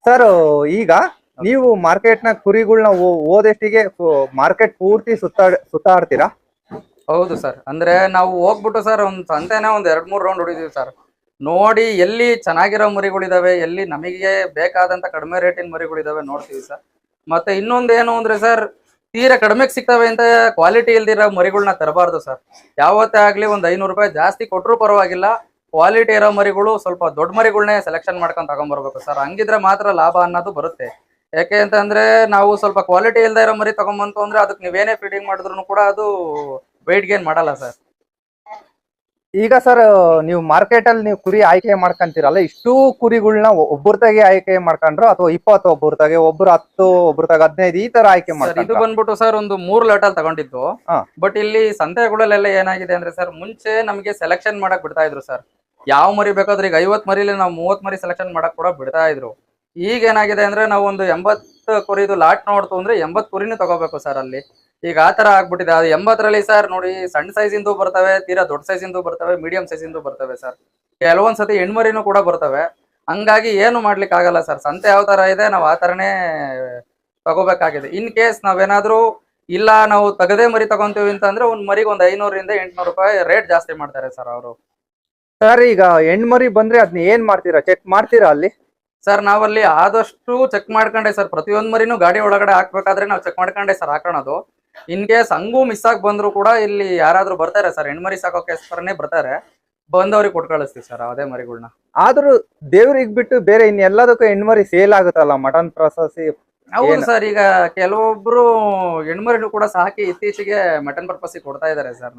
ಸರ್ ಈಗ ನೀವು ಮಾರ್ಕೆಟ್ನ ಕುರಿಗಳನ್ನ ಓದಷ್ಟಿಗೆ ಮಾರ್ಕೆಟ್ ಪೂರ್ತಿ ಸುತ್ತಾಡ್ ಸುತ್ತಾಡ್ತೀರಾ? ಹೌದು ಸರ್. ಅಂದ್ರೆ ನಾವು ಹೋಗ್ಬಿಟ್ಟು ಸರ್ ಒಂದ್ ಸಂತೆನ ಒಂದ್ ಎರಡ್ ಮೂರ್ ರೌಂಡ್ ಹೊಡಿದೀವಿ ಸರ್. ನೋಡಿ ಎಲ್ಲಿ ಚೆನ್ನಾಗಿರೋ ಮರಿಗಳಿದಾವೆ, ಎಲ್ಲಿ ನಮಗೆ ಬೇಕಾದಂತ ಕಡಿಮೆ ರೇಟಿನ ಮರಿಗಳಿದಾವೆ ನೋಡ್ತೀವಿ ಸರ್. ಮತ್ತೆ ಇನ್ನೊಂದ್ ಏನು ಅಂದ್ರೆ ಸರ್, ತೀರಾ ಕಡಿಮೆಗೆ ಸಿಗ್ತವೆ ಅಂತ ಕ್ವಾಲಿಟಿ ಇಲ್ದಿರೋ ಮರಿಗಳನ್ನ ತರಬಾರ್ದು ಸರ್. ಯಾವತ್ತೇ ಆಗ್ಲಿ ಒಂದ್ ಐನೂರು ರೂಪಾಯಿ ಜಾಸ್ತಿ ಕೊಟ್ಟರು ಪರವಾಗಿಲ್ಲ. ಕ್ವಾಲಿಟಿ ಇರೋ ಮರಿಗಳು ಸ್ವಲ್ಪ ದೊಡ್ಡ ಮರಿಗಳನ್ನೇ ಸೆಲೆಕ್ಷನ್ ಮಾಡ್ಕೊಂಡು ತಗೊಂಡ್ಬರ್ಬೇಕು ಸರ್. ಹಂಗಿದ್ರೆ ಮಾತ್ರ ಲಾಭ ಅನ್ನೋದು ಬರುತ್ತೆ. ಯಾಕೆ ಅಂತಂದ್ರೆ ನಾವು ಸ್ವಲ್ಪ ಕ್ವಾಲಿಟಿ ಇಲ್ದೇ ಇರೋ ಮರಿ ತಗೊಂಬಂತು ಅಂದ್ರೆ ಅದಕ್ಕೆ ನೀವೇನೇ ಫೀಡಿಂಗ್ ಮಾಡಿದ್ರು ಕೂಡ ಅದು ವೆಯ್ಟ್ ಗೇನ್ ಮಾಡಲ್ಲ ಸರ್ ಈಗ ಸರ್ ನೀವು ಮಾರ್ಕೆಟ್ ಅಲ್ಲಿ ನೀವು ಕುರಿ ಆಯ್ಕೆ ಮಾಡ್ಕೊಂತೀರಲ್ಲ ಇಷ್ಟು ಕುರಿಗಳನ್ನ ಒಬ್ಬರತಾಗೆ ಆಯ್ಕೆ ಮಾಡ್ಕೊಂಡ್ರು ಅಥವಾ ಇಪ್ಪತ್ತು ಒಬ್ಬರತಾಗೆ ಒಬ್ರು ಹತ್ತು ಒಬ್ರತಾಗ ಹದಿನೈದು ಈ ತರ ಆಯ್ಕೆ ಮಾಡ್ತಾರೆ ಇದು ಬಂದ್ಬಿಟ್ಟು ಸರ್ ಒಂದು ಮೂರು ಲಾಟಲ್ ತಗೊಂಡಿದ್ದು. ಬಟ್ ಇಲ್ಲಿ ಸಂತೆಗಳಲ್ಲೆಲ್ಲ ಏನಾಗಿದೆ ಅಂದ್ರೆ ಸರ್ ಮುಂಚೆ ನಮಗೆ ಸೆಲೆಕ್ಷನ್ ಮಾಡಕ್ ಬಿಡ್ತಾ ಇದ್ರು ಸರ್ ಯಾವ ಮರಿ ಬೇಕಾದ್ರೆ ಈಗ ಐವತ್ ಮರಿಲಿ ನಾವು ಮೂವತ್ ಮರಿ ಸೆಲೆಕ್ಷನ್ ಮಾಡಕ್ ಕೂಡ ಬಿಡ್ತಾ ಇದ್ರು. ಈಗ ಏನಾಗಿದೆ ಅಂದ್ರೆ ನಾವು ಒಂದು ಎಂಬತ್ತು ಕುರಿದು ಲಾಟ್ ನೋಡ್ತು ಅಂದ್ರೆ ಎಂಬತ್ ಕುರಿನೂ ತಗೋಬೇಕು ಸರ್ ಅಲ್ಲಿ. ಈಗ ಆ ತರ ಆಗ್ಬಿಟ್ಟಿದೆ. ಅದು ಎಂಬತ್ತರಲ್ಲಿ ಸರ್ ನೋಡಿ ಸಣ್ಣ ಸೈಜ್ ಇಂದು ಬರ್ತವೆ ತೀರಾ ದೊಡ್ಡ ಸೈಜ್ ಇಂದು ಬರ್ತವೆ ಮೀಡಿಯಂ ಸೈಜ್ ಇಂದು ಬರ್ತವೆ ಸರ್ ಕೆಲವೊಂದ್ ಸತಿ ಹೆಣ್ಮರಿನೂ ಕೂಡ ಬರ್ತವೆ. ಹಂಗಾಗಿ ಏನು ಮಾಡ್ಲಿಕ್ಕೆ ಆಗಲ್ಲ ಸರ್ ಸಂತೆ ಯಾವ ತರ ಇದೆ ನಾವು ಆ ತರನೇ ತಗೋಬೇಕಾಗಿದೆ. ಇನ್ ಕೇಸ್ ನಾವೇನಾದ್ರೂ ಇಲ್ಲ ನಾವು ತಗದೇ ಮರಿ ತಗೊಂತೀವಿ ಅಂತಂದ್ರೆ ಒಂದ್ ಮರಿಗೆ ಒಂದ್ ಐನೂರಿಂದ ಎಂಟ್ನೂರು ರೂಪಾಯಿ ರೇಟ್ ಜಾಸ್ತಿ ಮಾಡ್ತಾರೆ ಸರ್ ಅವರು. ಸರ್ ಈಗ ಹೆಣ್ಮರಿ ಬಂದ್ರೆ ಅದನ್ನ ಏನ್ ಮಾಡ್ತೀರಾ? ಚೆಕ್ ಮಾಡ್ತೀರಾ ಅಲ್ಲಿ? ಸರ್ ನಾವಲ್ಲಿ ಆದಷ್ಟು ಚೆಕ್ ಮಾಡ್ಕೊಂಡೆ ಸರ್ ಪ್ರತಿಯೊಂದ್ ಮರಿನೂ ಗಾಡಿ ಒಳಗಡೆ ಹಾಕ್ಬೇಕಾದ್ರೆ ನಾವು ಚೆಕ್ ಮಾಡ್ಕೊಂಡೆ ಸರ್ ಹಾಕೋಣದು. ಇನ್ ಕೇಸ್ ಹಂಗೂ ಮಿಸ್ ಆಗಿ ಬಂದ್ರು ಕೂಡ ಇಲ್ಲಿ ಯಾರಾದ್ರೂ ಬರ್ತಾರೆ ಸರ್ ಹೆಣ್ಮರಿ ಸಾಕೋಕೆಸ್ಕರನೇ ಬರ್ತಾರೆ. ಬಂದವ್ರಿಗೆ ಕೊಟ್ಟು ಕಳಿಸ್ತೀವಿ ಸರ್ ಅದೇ ಮರಿಗಳನ್ನ. ಆದ್ರೂ ದೇವ್ರಿಗೆ ಬಿಟ್ಟು ಬೇರೆ ಇನ್ ಎಲ್ಲದಕ್ಕೂ ಹೆಣ್ಮರಿ ಸೇಲ್ ಆಗುತ್ತಲ್ಲ ಮಟನ್ ಪ್ರಾಸಸ್ ಹೌದು ಸರ್ ಈಗ ಕೆಲವೊಬ್ರು ಹೆಣ್ಮರಿನೂ ಕೂಡ ಸಾಕಿ ಇತ್ತೀಚೆಗೆ ಮಟನ್ ಪರ್ಪಸ್ ಕೊಡ್ತಾ ಇದಾರೆ ಸರ್